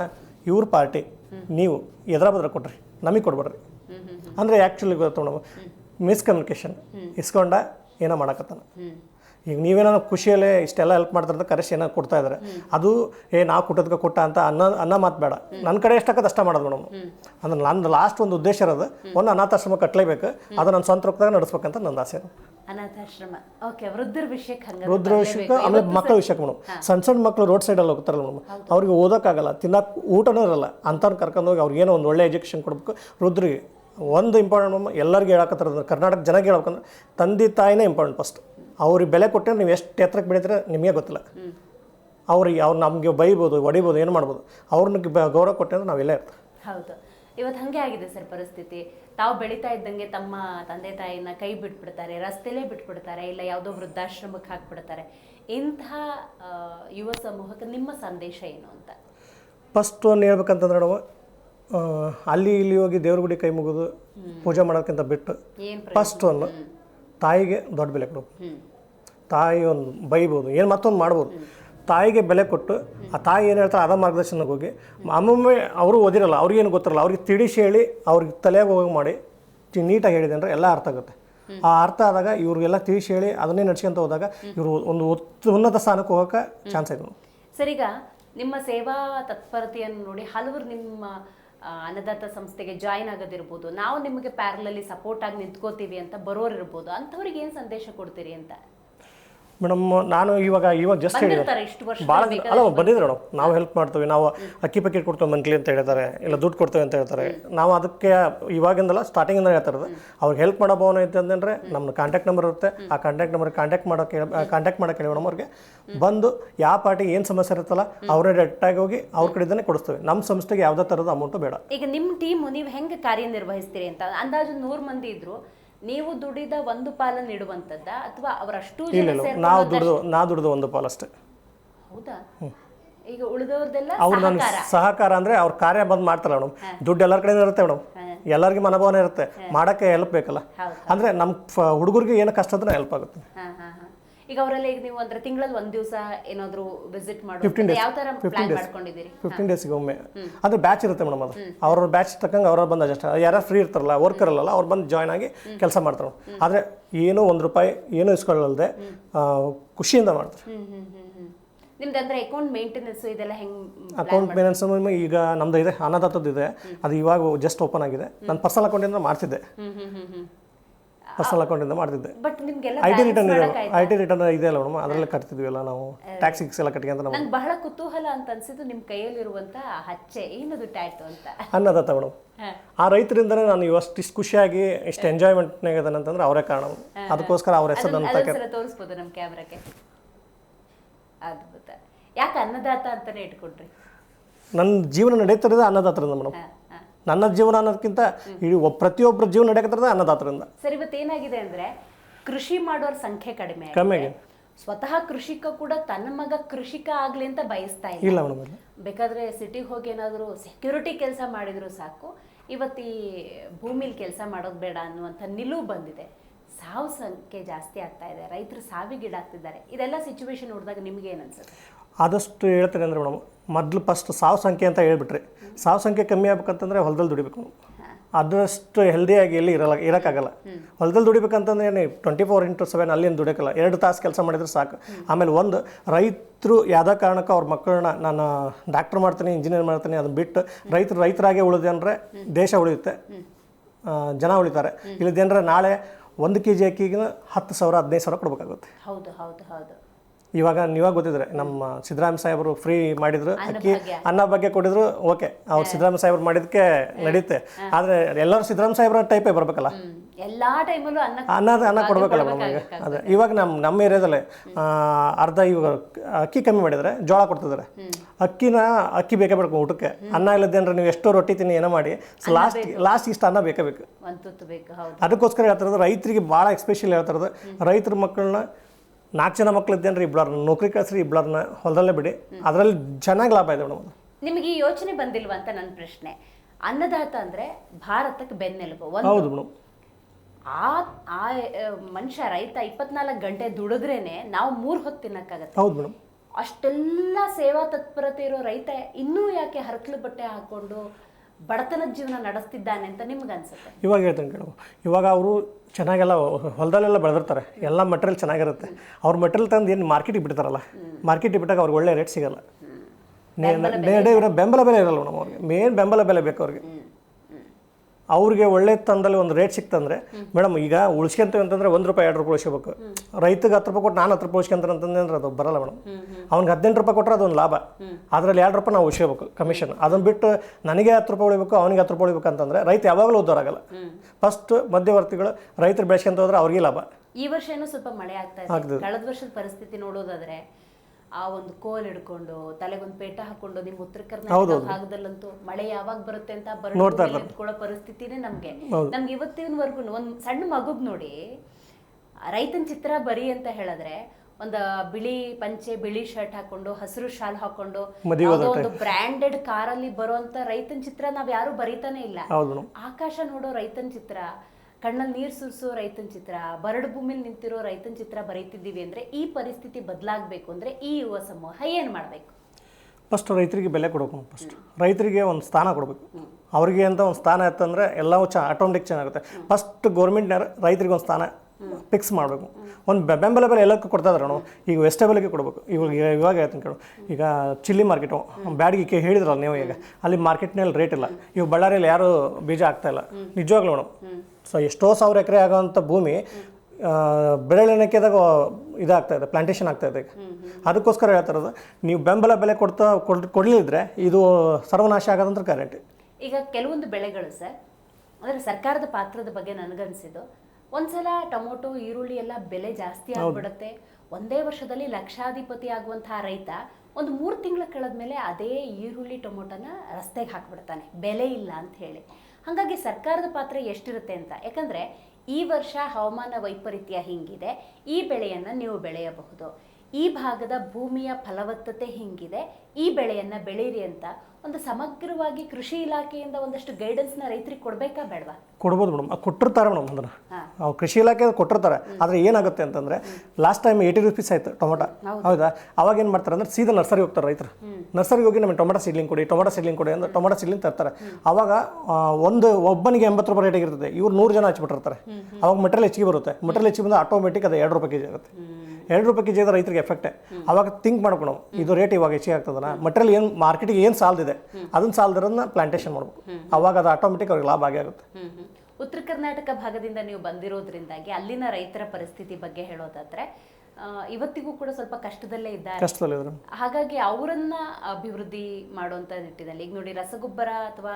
ಇವ್ರ ಪಾರ್ಟಿ ನೀವು ಎದ್ರ ಬದ್ರ ಕೊಡ್ರಿ ನಮಗೆ ಕೊಡ್ಬೇಡ್ರಿ. ಅಂದರೆ ಆ್ಯಕ್ಚುಲಿ ಗೊತ್ತು ಮೇಡಮ್ ಮಿಸ್ಕಮ್ಯುನಿಕೇಷನ್ ಇಸ್ಕೊಂಡ ಏನೋ ಮಾಡಕತ್ತಾನ. ಈಗ ನೀವೇನೋ ಖುಷಿಯಲ್ಲೇ ಇಷ್ಟೆಲ್ಲ ಹೆಲ್ಪ್ ಮಾಡ್ತಾರೆ ಕರೆಸ್ಟ್ ಏನೋ ಕೊಡ್ತಾ ಇದ್ದಾರೆ. ಅದು ಏ ನಾವು ಕೊಟ್ಟದ್ಕ ಕೊಟ್ಟ ಅಂತ ಅನ್ನ ಅನ್ನ ಮಾತು ಬೇಡ. ನನ್ನ ಕಡೆ ಎಷ್ಟಾಕತ್ತೆ ಅಷ್ಟ ಮಾಡೋದು ಮೇಡಮ್. ಅಂದ್ರೆ ನನ್ನ ಲಾಸ್ಟ್ ಒಂದು ಉದ್ದೇಶ ಇರೋದು ಒಂದು ಅನಾಥಾಶ್ರಮ ಕಟ್ಟಲೇಬೇಕು ಅದು ನನ್ನ ಸ್ವಂತ ರೊಕ್ಕದಾಗ ನಡೆಸ್ಬೇಕಂತ ನನ್ನ ಆಸೆ ಅನಾಥಾಶ್ರಮ. ಓಕೆ ವೃದ್ಧರ ವಿಷಯಕ್ಕೆ ಹಂಗ ವಿಷಯಕ್ಕೆ ಆಮೇಲೆ ಮಕ್ಕಳ ವಿಷಯಕ್ಕೆ ಮೇಡಮ್. ಸಣ್ಣ ಸಣ್ಣ ಮಕ್ಕಳು ರೋಡ್ ಸೈಡಲ್ಲಿ ಹೋಗ್ತಾರಲ್ಲ ಮೇಡಮ್. ಅವ್ರಿಗೆ ಓದೋಕ್ಕಾಗಲ್ಲ ತಿನ್ನಕ್ಕೆ ಊಟನೂ ಇರಲ್ಲ. ಅಂಥವ್ರು ಕರ್ಕೊಂಡು ಹೋಗಿ ಅವ್ರಿಗೆ ಏನೋ ಒಂದು ಒಳ್ಳೆ ಎಜುಕೇಷನ್ ಕೊಡ್ಬೇಕು. ರುದ್ರಿಗೆ ಒಂದು ಇಂಪಾರ್ಟೆಂಟ್ ಮ್ಯಾಮ್ ಎಲ್ಲರಿಗೂ ಹೇಳಕತ್ತಾರ ಕರ್ನಾಟಕ ಜನಕ್ಕೆ ಹೇಳ್ಬೇಕಂದ್ರೆ ತಂದೆ ತಾಯಿನೇ ಇಂಪಾರ್ಟೆಂಟ್ ಫಸ್ಟ್ ಅವ್ರಿಗೆ ಬೆಲೆ ಕೊಟ್ಟರೆ ನೀವು ಎಷ್ಟು ಎತ್ತರಕ್ಕೆ ಬೆಳೀತಾರೆ ನಿಮಗೆ ಗೊತ್ತಿಲ್ಲ. ಅವ್ರಿಗೆ ಅವ್ರು ನಮಗೆ ಬೈಬೋದು ಹೊಡಿಬೋದು ಏನು ಮಾಡ್ಬೋದು. ಅವ್ರನ್ನ ಗೌರವ ಕೊಟ್ಟರೆ ನಾವೆಲ್ಲ ಇರ್ತೀವಿ. ಹೌದು. ಇವತ್ತು ಹಂಗೆ ಆಗಿದೆ ಸರ್ ಪರಿಸ್ಥಿತಿ. ತಾವು ಬೆಳೀತಾ ಇದ್ದಂಗೆ ತಮ್ಮ ತಂದೆ ತಾಯಿನ ಕೈ ಬಿಟ್ಬಿಡ್ತಾರೆ ರಸ್ತೆಲೇ ಬಿಟ್ಬಿಡ್ತಾರೆ ಇಲ್ಲ ಯಾವುದೋ ವೃದ್ಧಾಶ್ರಮಕ್ಕೆ ಹಾಕ್ಬಿಡ್ತಾರೆ. ಇಂಥ ಯುವ ಸಮೂಹಕ್ಕೆ ನಿಮ್ಮ ಸಂದೇಶ ಏನು ಅಂತ? ಫಸ್ಟ್ ಒಂದು ಹೇಳ್ಬೇಕಂತಂದ್ರೆ ನಾವು ಅಲ್ಲಿ ಇಲ್ಲಿ ಹೋಗಿ ದೇವ್ರ ಗುಡಿ ಕೈ ಮುಗಿದು ಪೂಜೆ ಮಾಡೋಕ್ಕಿಂತ ಬಿಟ್ಟು ಫಸ್ಟ್ ಒಂದು ತಾಯಿಗೆ ದೊಡ್ಡ ಬೆಲೆ ಕೊಡು. ತಾಯಿ ಒಂದು ಬೈಬೋದು, ಏನು ಮತ್ತೊಂದು ಮಾಡ್ಬೋದು. ತಾಯಿಗೆ ಬೆಲೆ ಕೊಟ್ಟು, ಆ ತಾಯಿ ಏನು ಹೇಳ್ತಾರೆ ಅದ ಮಾರ್ಗದರ್ಶನಕ್ಕೆ ಹೋಗಿ. ಒಮ್ಮೊಮ್ಮೆ ಅವರು ಓದಿರಲ್ಲ ಅವ್ರಿಗೇನು ಗೊತ್ತಿರಲ್ಲ, ಅವ್ರಿಗೆ ತಿಳಿಸಿ ಹೇಳಿ ಅವ್ರಿಗೆ ತಲೆಯಾಗ ಹೋಗಿ ಮಾಡಿ ನೀಟಾಗಿ ಹೇಳಿದೆ ಅಂದರೆ ಎಲ್ಲ ಅರ್ಥ ಆಗುತ್ತೆ. ಆ ಅರ್ಥ ಆದಾಗ ಇವ್ರಿಗೆಲ್ಲ ತಿಳಿಸಿ ಹೇಳಿ ಅದನ್ನೇ ನಡ್ಸ್ಕೊಂತ ಹೋದಾಗ ಇವರು ಒಂದು ಉನ್ನತ ಸ್ಥಾನಕ್ಕೆ ಹೋಗೋಕೆ ಚಾನ್ಸ್ ಆಯಿತು. ಸರಿಗ ನಿಮ್ಮ ಸೇವಾ ತತ್ಪರತೆಯನ್ನು ನೋಡಿ ಹಲವರು ನಿಮ್ಮ ಅನ್ನದಾತ ಸಂಸ್ಥೆಗೆ ಜಾಯಿನ್ ಆಗೋದಿರ್ಬೋದು, ನಾವು ನಿಮಗೆ ಪ್ಯಾರಲಲ್ಲಿ ಸಪೋರ್ಟ್ ಆಗಿ ನಿಂತ್ಕೋತೀವಿ ಅಂತ ಬರೋರು ಇರ್ಬೋದು ಅಂಥವ್ರಿಗೆ ಏನು ಸಂದೇಶ ಕೊಡ್ತೀರಿ ಅಂತ? ಮೇಡಮ್ ನಾನು ಇವಾಗ ಇವಾಗ ಜಸ್ಟ್ ಹೇಳಿದೆ. ಬಂದಿರ್ತಾರೆ ಇಷ್ಟು ವರ್ಷ ಭಾಳ ಅಲ್ಲ ಬಂದಿದ್ರು ಮೇಡಮ್. ನಾವು ಹೆಲ್ಪ್ ಮಾಡ್ತೀವಿ. ನಾವು ಅಕ್ಕಿ ಪ್ಯಾಕೆಟ್ ಕೊಡ್ತೇವೆ ಮಂತ್ಲಿ ಅಂತ ಹೇಳ್ತಾರೆ. ಇಲ್ಲ ದುಡ್ಡು ಕೊಡ್ತೇವೆ ಅಂತ ಹೇಳ್ತಾರೆ. ನಾವು ಅದಕ್ಕೆ ಇವಾಗಿಂದಲ್ಲ ಸ್ಟಾರ್ಟಿಂಗಿಂದ ಹೇಳ್ತಾರೆ ಅವ್ರಿಗೆ ಹೆಲ್ಪ್ ಮಾಡೋ ಭಾವನೆ ಐತೆ ಅಂತಂದ್ರೆ ನಮ್ಮ ಕಾಂಟ್ಯಾಕ್ಟ್ ನಂಬರ್ ಇರುತ್ತೆ. ಆ ಕಾಂಟ್ಯಾಕ್ಟ್ ನಂಬರ್ ಕಾಂಟ್ಯಾಕ್ಟ್ ಮಾಡೋಕೆ ಕಾಂಟ್ಯಾಕ್ಟ್ ಮಾಡೋಕೆ ಹೇಳಿ ಮೇಡಮ್ ಅವ್ರಿಗೆ. ಬಂದು ಯಾವ ಪಾರ್ಟಿ ಏನು ಸಮಸ್ಯೆ ಇರುತ್ತಲ್ಲ ಅವರೇ ಡೈರೆಕ್ಟಾಗಿ ಹೋಗಿ ಅವ್ರ ಕಡೆಯಿಂದನೇ ಕೊಡಿಸ್ತೇವೆ. ನಮ್ಮ ಸಂಸ್ಥೆಗೆ ಯಾವುದೇ ಥರದ ಅಮೌಂಟು ಬೇಡ. ಈಗ ನಿಮ್ಮ ಟೀಮು ನೀವು ಹೆಂಗೆ ಕಾರ್ಯನಿರ್ವಹಿಸ್ತೀರಿ ಅಂತ? ಅಂದಾಜು ನೂರು ಮಂದಿ ಇದ್ರು. ನೀವು ದುಡಿದ ಒಂದು ಪಾಲ ನೀಡುವಂಥದ್ದ ಅಥವಾ ಅವರಷ್ಟು ಇಲ್ಲ ಜನ ಇಲ್ಲ ನಾವು ದುಡ್ದು ನಾ ದುಡ್ದು ಒಂದು ಪಾಲ್ ಅಷ್ಟೇ. ಹೌದಾ? ಈಗ ಉಳಿದವ್ರದೆಲ್ಲ ಅವ್ರು ನನಗೆ ಸಹಕಾರ. ಅಂದ್ರೆ ಅವ್ರ ಕಾರ್ಯ ಬಂದು ಮಾಡ್ತಾರೆ ಮೇಡಮ್. ದುಡ್ಡು ಎಲ್ಲರ ಕಡೆ ಇರುತ್ತೆ ಮೇಡಮ್. ಎಲ್ಲರಿಗೂ ಮನೋಭಾವನೆ ಇರುತ್ತೆ. ಮಾಡೋಕ್ಕೆ ಹೆಲ್ಪ್ ಬೇಕಲ್ಲ. ಅಂದ್ರೆ ನಮ್ ಹುಡುಗರಿಗೆ ಏನು ಕಷ್ಟ ಅಂದ್ರೆ ಹೆಲ್ಪ್ ಆಗುತ್ತೆ. ಈಗ ಅವರೆಲ್ಲ ಈಗ ನೀವು ಅಂದ್ರೆ ತಿಂಗಳಲ್ಲಿ ಒಂದ್ ದಿವಸ ಏನಾದ್ರು ವಿಸಿಟ್ ಮಾಡಿ ಯಾವ ತರ ಪ್ಲಾನ್ ಮಾಡ್ಕೊಂಡಿದ್ದೀರಿ? ಫಿಫ್ಟೀನ್ ಡೇಸ್ಗೆ ಒಮ್ಮೆ. ಅಂದ್ರೆ ಬ್ಯಾಚ್ ಇರುತ್ತೆ ಮೇಡಮ್ ಅದು. ಅವ್ರ ಬ್ಯಾಚ್ ತಕ್ಕಂಗೆ ಅವ್ರ ಬಂದು ಅಡ್ಜಸ್ಟ್ ಯಾರು ಫ್ರೀ ಇರ್ತಾರಲ್ಲ ವರ್ಕರ್ ಅಲ್ಲ ಅವ್ರು ಬಂದು ಜಾಯ್ನ್ ಆಗಿ ಕೆಲಸ ಮಾಡ್ತಾರೆ ಆದ್ರೆ ಏನೂ ಒಂದ್ ರೂಪಾಯಿ ಏನೂ ಇಸ್ಕೊಳ್ಳಲ್ದೆ ಖುಷಿಯಿಂದ ಮಾಡ್ತಾರೆ. ನಿಮ್ದು ಅಂದ್ರೆ ಅಕೌಂಟ್ ಮೇಂಟೆನೆನ್ಸ್ ಇದೆಲ್ಲ ಹೆಂಗ್ ಅಕೌಂಟ್ ಈಗ ನಮ್ದು ಇದೆ ಅನ್ನದಾತದ್ದು ಇದೆ. ಅದು ಇವಾಗ ಜಸ್ಟ್ ಓಪನ್ ಆಗಿದೆ. ನನ್ನ ಪರ್ಸನಲ್ ಅಕೌಂಟಿಂದ ಮಾಡ್ತಿದ್ದೆ. ಪರ್ಸನಲ್ ಇಂದ ಮಾಡ್ತಿದ್ದೆ. ಬಟ್ ನಿಮ್ಗೆಲ್ಲ ಐ ಟಿ ರಿಟರ್ನ್ ಇದೆ ಐ ಟಿ ರಿಟರ್ನ್ ಇದೆ ಅಲ್ಲ ಮೇಡಮ್ ಅದರಲ್ಲೇ ಕಟ್ತಿದ್ವಿ ಅಲ್ಲ ನಾವು. ಟ್ಯಾಕ್ಸ್ ಗಿಕ್ಸ್ ಎಲ್ಲ ಕಟ್ಟಿಗೆ ನಾವು. ನಂಗೆ ಬಹಳ ಕುತೂಹಲ ಅಂತ ಅನ್ಸಿದ್ದು ನಿಮ್ ಕೈಯಲ್ಲಿರುವಂತಹ ಹಚ್ಚೆ. ಏನದು ಟ್ಯಾಟು ಅಂತ? ಅನ್ನದಾತ ಮೇಡಮ್ ಆ ರೈತರಿಂದನೇ ನಾನು ಇವಷ್ಟು ಇಷ್ಟು ಖುಷಿಯಾಗಿ ಇಷ್ಟು ಎಂಜಾಯ್ಮೆಂಟ್ ಇದ್ದಾನೆ ಅಂತಂದ್ರೆ ಅವರೇ ಕಾರಣ ಅದಕ್ಕೋಸ್ಕರ ಅವ್ರ ಹೆಸರು ನನ್ನ ತೋರಿಸ್ಬೋದು ನಮ್ಮ ಕ್ಯಾಮ್ರಾಕ್ಕೆ. ಅದ್ಭುತ. ಯಾಕೆ ಅನ್ನದಾತ ಅಂತಾನೆ ಇಟ್ಕೊಂಡ್ರಿ? ನನ್ನ ಜೀವನ ನಡೀತಿರೋದೇ ಅನ್ನದಾತರಿಂದ ಮೇಡಮ್ ನನ್ನ ಜೀವನ ಅನ್ನೋದಕ್ಕಿಂತ ಇಡೀ ಪ್ರತಿಯೊಬ್ಬರ ಜೀವನ ನಡೆಯಕತ್ತಿರೋದೇ ಅನ್ನದಾತರಿಂದ. ಇವತ್ತು ಏನಾಗಿದೆ ಅಂದ್ರೆ ಕೃಷಿ ಮಾಡೋರ ಸಂಖ್ಯೆ ಕಡಿಮೆ. ಕಮ್ಮಿ ಆಗಿದೆ. ಸ್ವತಃ ಕೃಷಿಕ ಕೂಡ ತನ್ನ ಮಗ ಕೃಷಿಕ ಆಗ್ಲಿ ಅಂತ ಬಯಸ್ತಾ ಇಲ್ಲ. ಇಲ್ಲ ಮೇಡಮ್ ಇಲ್ಲ. ಬೇಕಾದ್ರೆ ಸಿಟಿಗೆ ಹೋಗಿ ಏನಾದರೂ ಸೆಕ್ಯೂರಿಟಿ ಕೆಲಸ ಮಾಡಿದ್ರು ಸಾಕು. ಇವತ್ತು ಈ ಭೂಮಿಲಿ ಕೆಲಸ ಮಾಡೋದು ಬೇಡ ಅನ್ನುವಂಥ ನಿಲುವು ಬಂದಿದೆ. ಸಾವು ಸಂಖ್ಯೆ ಜಾಸ್ತಿ ಆಗ್ತಾ ಇದೆ. ರೈತರು ಸಾವಿಗೀಡಾಗ್ತಿದ್ದಾರೆ ಇದೆಲ್ಲ ಸಿಚುವೇಶನ್ ನೋಡಿದಾಗ ನಿಮ್ಗೆ ಏನು ಅನ್ಸುತ್ತೆ? ಆದಷ್ಟು ಹೇಳ್ತಾರೆ ಅಂದ್ರೆ ಮೇಡಮ್ ಮೊದಲು ಫಸ್ಟ್ ಸಾವು ಸಂಖ್ಯೆ ಅಂತ ಹೇಳ್ಬಿಟ್ರಿ, ಸಾವು ಸಂಖ್ಯೆ ಕಮ್ಮಿ ಆಗ್ಬೇಕಂತಂದ್ರೆ ಹೊಲದಲ್ಲಿ ದುಡಿಬೇಕು ಅದಷ್ಟು ಹೆಲ್ದಿಯಾಗಿ ಎಲ್ಲಿ ಇರಲ್ಲ, ಇರೋಕ್ಕಾಗಲ್ಲ. ಹೊಲದಲ್ಲಿ ದುಡಿಬೇಕಂತಂದ್ರೆ ಏನು ಟ್ವೆಂಟಿ ಫೋರ್ ಇಂಟು ಸೆವೆನ್ ಅಲ್ಲಿಂದ ದುಡಿಯೋಕ್ಕಲ್ಲ. ಎರಡು ತಾಸು ಕೆಲಸ ಮಾಡಿದ್ರೆ ಸಾಕು. ಆಮೇಲೆ ಒಂದು, ರೈತರು ಯಾವುದೇ ಕಾರಣಕ್ಕೆ ಅವ್ರ ಮಕ್ಕಳನ್ನ ನಾನು ಡಾಕ್ಟರ್ ಮಾಡ್ತೀನಿ ಇಂಜಿನಿಯರ್ ಮಾಡ್ತೀನಿ, ಅದನ್ನ ಬಿಟ್ಟು ರೈತರು ರೈತರಾಗೆ ಉಳಿದೆ ಅಂದರೆ ದೇಶ ಉಳಿಯುತ್ತೆ. ಜನ ಉಳಿತಾರೆ. ಇಲ್ಲದೇನಂದ್ರೆ ನಾಳೆ ಒಂದು ಕೆ ಜಿ ಅಕ್ಕಿಗೆ ಹತ್ತು ಸಾವಿರ, ಹದಿನೈದು ಸಾವಿರ ಕೊಡಬೇಕಾಗುತ್ತೆ. ಹೌದು ಹೌದು ಹೌದು. ಇವಾಗ ನೀವಾಗ ಗೊತ್ತಿದ್ರೆ ನಮ್ಮ ಸಿದ್ದರಾಮ ಸಾಹೇಬರು ಫ್ರೀ ಮಾಡಿದ್ರು ಅಕ್ಕಿ ಅನ್ನ ಬಗ್ಗೆ ಕೊಟ್ಟಿದ್ರು ಓಕೆ ಅವ್ರು ಸಿದ್ದರಾಮ ಸಾಹೇಬ್ರು ಮಾಡಿದಕ್ಕೆ ನಡೆಯುತ್ತೆ ಆದ್ರೆ ಎಲ್ಲರೂ ಸಿದ್ದರಾಮ ಸಾಹೇಬ್ರ ಟೈಪೇ ಬರ್ಬೇಕಲ್ಲ? ಎಲ್ಲಾ ಟೈಮಲ್ಲೂ ಅನ್ನ ಅನ್ನ ಅನ್ನ ಕೊಡ್ಬೇಕಲ್ಲ ನಮಗೆ? ಅದೇ. ಇವಾಗ ನಮ್ಮ ನಮ್ಮ ಏರಿಯಾದಲ್ಲಿ ಅರ್ಧ ಇವಾಗ ಅಕ್ಕಿ ಕಮ್ಮಿ ಮಾಡಿದ್ರೆ ಜೋಳ ಕೊಡ್ತಿದ್ದಾರೆ ಅಕ್ಕಿನ ಅಕ್ಕಿ ಬೇಕೇ ಬೇಕು ಊಟಕ್ಕೆ. ಅನ್ನ ಇಲ್ಲದೇನ್ರೆ ನೀವು ಎಷ್ಟೋ ರೊಟ್ಟಿ ತಿನ್ನಿ ಏನೋ ಮಾಡಿ. ಲಾಸ್ಟ್ ಲಾಸ್ಟ್ ಇಷ್ಟು ಅನ್ನ ಬೇಕೇ ಬೇಕು. ಅದಕ್ಕೋಸ್ಕರ ಹೇಳ್ತಾರದು ರೈತರಿಗೆ ಭಾಳ ಎಕ್ಸ್ಪೆಷಲಿ ಹೇಳ್ತಾರದು ರೈತರ ಮಕ್ಕಳನ್ನ ನಾಲ್ಕು ಜನ ಮಕ್ಳು ಇದ್ದೇನ್ರಿ ಇಬ್ಬಳನ್ನ ನೌಕರಿ ಕಳಿಸ್ರಿ ಇಬ್ಬರನ್ನ ಹೊಲದಲ್ಲೇ ಬಿಡಿ. ಅದರಲ್ಲಿ ಚೆನ್ನಾಗಿ ಲಾಭ ಇದೆ ಮೇಡಮ್ ನಿಮಗೆ ಈ ಯೋಚನೆ ಬಂದಿಲ್ವಾ ಅಂತ ನನ್ನ ಪ್ರಶ್ನೆ. ಅನ್ನದಾತ ಅಂದ್ರೆ ಭಾರತಕ್ಕೆ ಬೆನ್ನೆಲುಬು. ಒಂದು ಹೌದು ಮೇಡಮ್ ಆ ಆ ಆ, ಮನುಷ್ಯ ರೈತ ಇಪ್ಪತ್ನಾಲ್ಕು ಗಂಟೆ ದುಡಿದ್ರೇನೆ ನಾವು ಮೂರ್ ಹೊತ್ತು ತಿನ್ನಕ್ಕಾಗತ್ತೆ. ಹೌದು ಮೇಡಮ್ ಅಷ್ಟೆಲ್ಲ ಸೇವಾ ತತ್ಪರತೆ ಇರೋ ರೈತ ಇನ್ನೂ ಯಾಕೆ ಹರಕಲು ಬಟ್ಟೆ ಹಾಕೊಂಡು ಬಡತನದ ಜೀವನ ನಡೆಸ್ತಿದ್ದಾನೆ ಅಂತ ನಿಮ್ಗೆ ಅನ್ಸುತ್ತೆ? ಇವಾಗ ಹೇಳ್ತೀನಿ ಕೇಳು. ಇವಾಗ ಅವರು ಚೆನ್ನಾಗೆಲ್ಲ ಹೊಲದಲ್ಲೆಲ್ಲ ಬೆಳೆದಿರ್ತಾರೆ. ಎಲ್ಲ ಮಟೀರಿಯಲ್ ಚೆನ್ನಾಗಿರುತ್ತೆ. ಅವ್ರ ಮಟೀರಿಯಲ್ ತಂದು ಏನು ಮಾರ್ಕೆಟಿಗೆ ಬಿಡ್ತಾರಲ್ಲ ಮಾರ್ಕೆಟಿಗೆ ಬಿಟ್ಟಾಗ ಅವ್ರಿಗೆ ಒಳ್ಳೆ ರೇಟ್ ಸಿಗಲ್ಲ. ಬೆಂಬಲ ಬೆಲೆ ಇರಲ್ಲ. ಮೇಡಮ್ ಅವ್ರಿಗೆ. ಮೇನ್ ಬೆಂಬಲ ಬೆಲೆ ಬೇಕು ಅವ್ರಿಗೆ. ಅವ್ರಿಗೆ ಒಳ್ಳೆ ತಂದಲ್ಲಿ ಒಂದು ರೇಟ್ ಸಿಕ್ತಂದ್ರೆ ಮೇಡಮ್ ಈಗ ಉಳಿಸ್ಕೊಂತೀವಿ ಅಂತಂದ್ರೆ ಒಂದು ರೂಪಾಯಿ ಎರಡು ರೂಪಾಯಿ ಉಳಿಸ್ಕೋಬೇಕು. ರೈತಗೆ ಹತ್ತು ರೂಪಾಯಿ ಕೊಟ್ಟು ನಾನು ಹತ್ತು ರೂಪಾಯಿ ಉಳಿಸ್ಕೊಂತಾರೆ ಅಂತಂದ್ರೆ ಅದು ಬರಲ್ಲ ಮೇಡಮ್. ಅವ್ನಿಗೆ ಹದಿನೆಂಟು ರೂಪಾಯಿ ಕೊಟ್ಟರೆ ಅದೊಂದು ಲಾಭ. ಅದ್ರಲ್ಲಿ ಎರಡು ರೂಪಾಯಿ ನಾವು ಉಳಿಸ್ಕೋಬೇಕು ಕಮಿಷನ್ ಅದನ್ನ ಬಿಟ್ಟು ನನಗೆ ಹತ್ತು ರೂಪಾಯಿ ಉಳಿಬೇಕು ಅವನಿಗೆ ಹತ್ತು ರೂಪಾಯಿ ಉಳಿಬೇಕು ಅಂತಂದ್ರೆ ರೈತ ಯಾವಾಗಲೂ ಉದ್ದಾರ ಆಗಲ್ಲ. ಫಸ್ಟ್ ಮಧ್ಯವರ್ತಿಗಳು ರೈತರು ಬೆಳೆಸ್ಕೊಂತ ಹೋದ್ರೆ ಅವ್ರಿಗೆ ಲಾಭ. ಈ ವರ್ಷ ಏನೋ ಸ್ವಲ್ಪ ಮಳೆ ಆಗ್ತಾ ಇದೆ. ಕಳೆದ ವರ್ಷದ ಪರಿಸ್ಥಿತಿ ನೋಡೋದಾದ್ರೆ ಆ ಒಂದು ಕೋಲ್ ಹಿಡ್ಕೊಂಡು ತಲೆಗೊಂದು ಪೇಟ ಹಾಕೊಂಡು ನಿಮ್ ಉತ್ತರ ಕರ್ನಾಟಕ ಭಾಗದಲ್ಲಂತೂ ಮಳೆ ಯಾವಾಗ ಬರುತ್ತೆ ಅಂತ ಬರ್ಕೊಳ್ಳೋ ಪರಿಸ್ಥಿತಿನೇ ನಮ್ಗೆ. ನಮ್ಗೆ ಇವತ್ತಿನವರೆಗೂ ಒಂದ್ ಸಣ್ಣ ಮಗುಗ್ ನೋಡಿ ರೈತನ ಚಿತ್ರ ಬರಿ ಅಂತ ಹೇಳಿದ್ರೆ ಒಂದು ಬಿಳಿ ಪಂಚೆ ಬಿಳಿ ಶರ್ಟ್ ಹಾಕೊಂಡು ಹಸಿರು ಶಾಲ್ ಹಾಕೊಂಡು ಒಂದು ಬ್ರಾಂಡೆಡ್ ಕಾರಲ್ಲಿ ಬರುವಂತ ರೈತನ ಚಿತ್ರ ನಾವ್ ಯಾರು ಬರೀತಾನೆ ಇಲ್ಲ. ಆಕಾಶ ನೋಡೋ ರೈತನ ಚಿತ್ರ ಕಣ್ಣಲ್ಲಿ ನೀರು ಸುರಿಸೋ ರೈತನ ಚಿತ್ರ ಬರಡು ಭೂಮಿಲಿ ನಿಂತಿರೋ ರೈತನ ಚಿತ್ರ ಬರೀತಿದ್ದೀವಿ ಅಂದರೆ ಈ ಪರಿಸ್ಥಿತಿ ಬದಲಾಗಬೇಕು ಅಂದರೆ ಈ ಯುವ ಸಮೂಹ ಏನು ಮಾಡಬೇಕು? ಫಸ್ಟ್ ರೈತರಿಗೆ ಬೆಲೆ ಕೊಡಬೇಕು ಫಸ್ಟ್ ರೈತರಿಗೆ ಒಂದು ಸ್ಥಾನ ಕೊಡಬೇಕು. ಅವ್ರಿಗೆ ಅಂತ ಒಂದು ಸ್ಥಾನ ಇತ್ತಂದರೆ ಎಲ್ಲವೂ ಚ ಆಟೋಮೆಟಿಕ್ ಚೆನ್ನಾಗುತ್ತೆ ಫಸ್ಟ್ ಗೌರ್ಮೆಂಟ್ನ ರೈತರಿಗೆ ಒಂದು ಸ್ಥಾನ ಫಿಕ್ಸ್ ಮಾಡಬೇಕು. ಒಂದು ಬೆಂಬಲ ಬೆಲೆ ಎಲ್ಲಕ್ಕೂ ಕೊಡ್ತಾ ಇದ್ರು ಈಗ ವೆಜಿಟೇಬಲ್ಗೆ ಕೊಡಬೇಕು. ಇವಾಗ ಇವಾಗ ಹೇಳ್ತೀನಿ ಕೇಳು. ಈಗ ಚಿಲ್ಲಿ ಮಾರ್ಕೆಟು ಬ್ಯಾಡ್ಗೆ ಕೇ ಹೇಳಿದ್ರಲ್ಲ ನೀವು ಈಗ. ಅಲ್ಲಿ ಮಾರ್ಕೆಟ್ನಲ್ಲಿ ರೇಟ್ ಇಲ್ಲ. ಇವಾಗ ಬಳ್ಳಾರಿಯಲ್ಲಿ ಯಾರು ಬೀಜ ಆಗ್ತಾ ಇಲ್ಲ. ನಿಜವಾಗ್ಲೂ ಸೊ ಎಷ್ಟೋ ಸಾವಿರ ಎಕರೆ ಆಗೋವಂಥ ಭೂಮಿ ಬೆಳೆಣಿಕೆದಾಗ ಇದಾಗ್ತಾ ಇದೆ ಪ್ಲಾಂಟೇಶನ್ ಆಗ್ತಾ ಇದೆ ಈಗ. ಅದಕ್ಕೋಸ್ಕರ ಹೇಳ್ತಾ ಇರೋದು, ನೀವು ಬೆಂಬಲ ಬೆಲೆ ಕೊಡ್ತಾ, ಕೊಡ್ ಕೊಡಲಿದ್ರೆ ಇದು ಸರ್ವನಾಶ ಆಗೋದಂದ್ರೆ ಗ್ಯಾರಂಟಿ ಈಗ ಕೆಲವೊಂದು ಬೆಳೆಗಳು ಸರ್, ಅದರ ಸರ್ಕಾರದ ಪಾತ್ರದ ಬಗ್ಗೆ ನನಗನ್ಸಿದ್ದು ಒಂದ್ಸಲ ಟೊಮೊಟೊ ಈರುಳ್ಳಿ ಎಲ್ಲ ಬೆಲೆ ಜಾಸ್ತಿ ಆಗ್ಬಿಡುತ್ತೆ. ಒಂದೇ ವರ್ಷದಲ್ಲಿ ಲಕ್ಷಾಧಿಪತಿ ಆಗುವಂತಹ ರೈತ ಒಂದು ಮೂರು ತಿಂಗಳ ಕಳೆದ್ಮೇಲೆ ಅದೇ ಈರುಳ್ಳಿ ಟೊಮೊಟೊನ ರಸ್ತೆಗೆ ಹಾಕ್ಬಿಡ್ತಾನೆ. ಬೆಲೆ ಇಲ್ಲ ಅಂತ ಹೇಳಿ. ಹಾಗಾಗಿ ಸರ್ಕಾರದ ಪಾತ್ರ ಎಷ್ಟಿರುತ್ತೆ ಅಂತ. ಯಾಕಂದ್ರೆ ಈ ವರ್ಷ ಹವಾಮಾನ ವೈಪರೀತ್ಯ ಹಿಂಗಿದೆ. ಈ ಬೆಳೆಯನ್ನ ನೀವು ಬೆಳೆಯಬಹುದು. ಈ ಭಾಗದ ಭೂಮಿಯ ಫಲವತ್ತತೆ ಹಿಂಗಿದೆ. ಈ ಬೆಳೆಯನ್ನ ಬೆಳೀರಿ ಅಂತ ಒಂದು ಸಮಗ್ರವಾಗಿ ಕೃಷಿ ಇಲಾಖೆಯಿಂದ ಒಂದಷ್ಟು ಗೈಡೆನ್ಸ್ನ ರೈತರಿಗೆ ಕೊಡಬೇಕಾ ಬೇಡವಾ? ಕೊಡ್ಬೋದು ಮೇಡಮ್. ಕೊಟ್ಟಿರ್ತಾರೆ ಮೇಡಮ್ ಅಂದ್ರೆ. ಅವ್ರು ಕೃಷಿ ಇಲಾಖೆ ಕೊಟ್ಟಿರ್ತಾರೆ. ಆದರೆ ಏನಾಗುತ್ತೆ ಅಂತಂದ್ರೆ ಲಾಸ್ಟ್ ಟೈಮ್ ಏಯ್ಟಿ ರುಪೀಸ್ ಆಯ್ತು ಟೊಮೊಟೊ. ಹೌದಾ. ಅವಾಗ ಏನು ಮಾಡ್ತಾರೆ ಅಂದ್ರೆ ಸೀದಾ ನರ್ಸರಿ ಹೋಗ್ತಾರೆ ರೈತರು. ನರ್ಸರಿಗೆ ಹೋಗಿ ನಮಗೆ ಟೊಮೊಟೊ ಸೀಡ್ಲಿಂಗ್ ಕೊಡಿ ಟೊಮೊಟೊ ಸೀಡ್ಲಿಂಗ್ ಕೊಡಿ ಅಂದ್ರೆ ಟೊಮೊಟೊ ಸೀಡ್ಲಿಂಗ್ ತರ್ತಾರೆ. ಅವಾಗ ಒಂದು ಒಬ್ಬನಿಗೆ ಎಂಬತ್ತು ರೂಪಾಯಿ ರೇಟ್ ಇರ್ತದೆ. ಇವ್ರು ನೂರು ಜನ ಹಚ್ಬಿಟ್ಟಿರ್ತಾರೆ. ಅವಾಗ ಮೆಟೀರಿಯಲ್ ಹೆಚ್ಚಿಗೆ ಬರುತ್ತೆ. ಮೆಟೀರಿಯಲ್ ಹೆಚ್ಚಿಗೆ ಬಂದು ಆಟೋಮೆಟಿಕ್ ಅದು ಎರಡು ರೂಪಾಯಿ ಕೆಜಿ ಆಗುತ್ತೆ. ಎರಡು ರೂಪಾಯಿ ಕೆ ಜಿ ಆದ್ರೆ ರೈತರಿಗೆ ಎಫೆಕ್ಟ್ ಅವಾಗ ಥಿಂಕ್ ಮಾಡ್ಕೊಂಡು ಇದು ರೇಟ್ ಇವಾಗ ಹೆಚ್ಚಿಗೆ ಆಗ್ತದನ? ಮಟೀರಿಯಲ್ ಏನು ಮಾರ್ಕೆಟಿಗೆ ಏನು ಸಾಲ್ದಿದೆ ಅದನ್ನ ಸಾಲದಿರೋದನ್ನ ಪ್ಲಾಂಟೇಶನ್ ಮಾಡಬೇಕು. ಅವಾಗ ಅದು ಆಟೋಮೆಟಿಕ್ ಅವ್ರಿಗೆ ಲಾಭ ಆಗೇ ಆಗುತ್ತೆ. ಹ್ಮ್ ಹ್ಮ್. ಉತ್ತರ ಕರ್ನಾಟಕ ಭಾಗದಿಂದ ನೀವು ಬಂದಿರೋದ್ರಿಂದಾಗಿ ಅಲ್ಲಿನ ರೈತರ ಪರಿಸ್ಥಿತಿ ಬಗ್ಗೆ ಹೇಳೋದಾದ್ರೆ ಇವತ್ತಿಗೂ ಕೂಡ ಸ್ವಲ್ಪ ಕಷ್ಟದಲ್ಲೇ ಇದ್ದಾರೆ. ಹಾಗಾಗಿ ಅವರನ್ನ ಅಭಿವೃದ್ಧಿ ಮಾಡುವಂತ ನಿಟ್ಟಿನಲ್ಲಿ ಈಗ ನೋಡಿ ರಸಗೊಬ್ಬರ ಅಥವಾ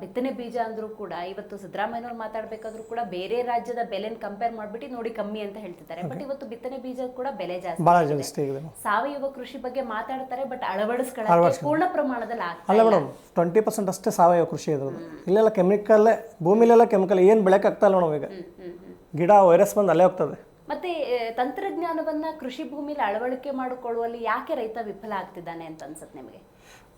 ಬಿತ್ತನೆ ಬೀಜ ಅಂದ್ರೂ ಕೂಡ ಇವತ್ತು ಸಿದ್ದರಾಮಯ್ಯನವ್ರು ಮಾತಾಡಬೇಕಾದ್ರೂ ಕೂಡ ಬೇರೆ ರಾಜ್ಯದ ಬೆಲೆನ ಕಂಪೇರ್ ಮಾಡ್ಬಿಟ್ಟು ನೋಡಿ ಕಮ್ಮಿ ಅಂತ ಹೇಳ್ತಿದ್ದಾರೆ. ಬಟ್ ಇವತ್ತು ಬಿತ್ತನೆ ಬೀಜ ಕೂಡ ಬೆಲೆ ಜಾಸ್ತಿ ಸಾವಯವ ಕೃಷಿ ಬಗ್ಗೆ ಮಾತಾಡ್ತಾರೆ ಬಟ್ ಅಳವಡಿಸ್ಕೊಳ್ಳೋದು ಪೂರ್ಣ ಪ್ರಮಾಣದಲ್ಲಿ ಅಲ್ಲ ಮೇಡಮ್ ಟ್ವೆಂಟಿ ಪರ್ಸೆಂಟ್ ಅಷ್ಟೇ ಸಾವಯವ ಕೃಷಿ ಇರೋದು. ಇಲ್ಲೆಲ್ಲ ಕೆಮಿಕಲ್ ಭೂಮಿಲೆಲ್ಲ ಕೆಮಿಕಲ್ ಏನು ಬೆಳೆಯೋಕ್ಕಾಗ್ತಾ ಇಲ್ಲ ಮೇಡಮ್ ಈಗ. ಗಿಡ ವೈರಸ್ ಬಂದು ಅಲ್ಲೇ ಹೋಗ್ತದೆ. ಮತ್ತೆ ತಂತ್ರಜ್ಞಾನವನ್ನ ಕೃಷಿ ಭೂಮಿಲಿ ಅಳವಡಿಕೆ ಮಾಡಿಕೊಳ್ಳುವಲ್ಲಿ ಯಾಕೆ ರೈತ ವಿಫಲ ಆಗ್ತಿದ್ದಾನೆ ಅಂತ ಅನ್ಸುತ್ತೆ ನಿಮಗೆ?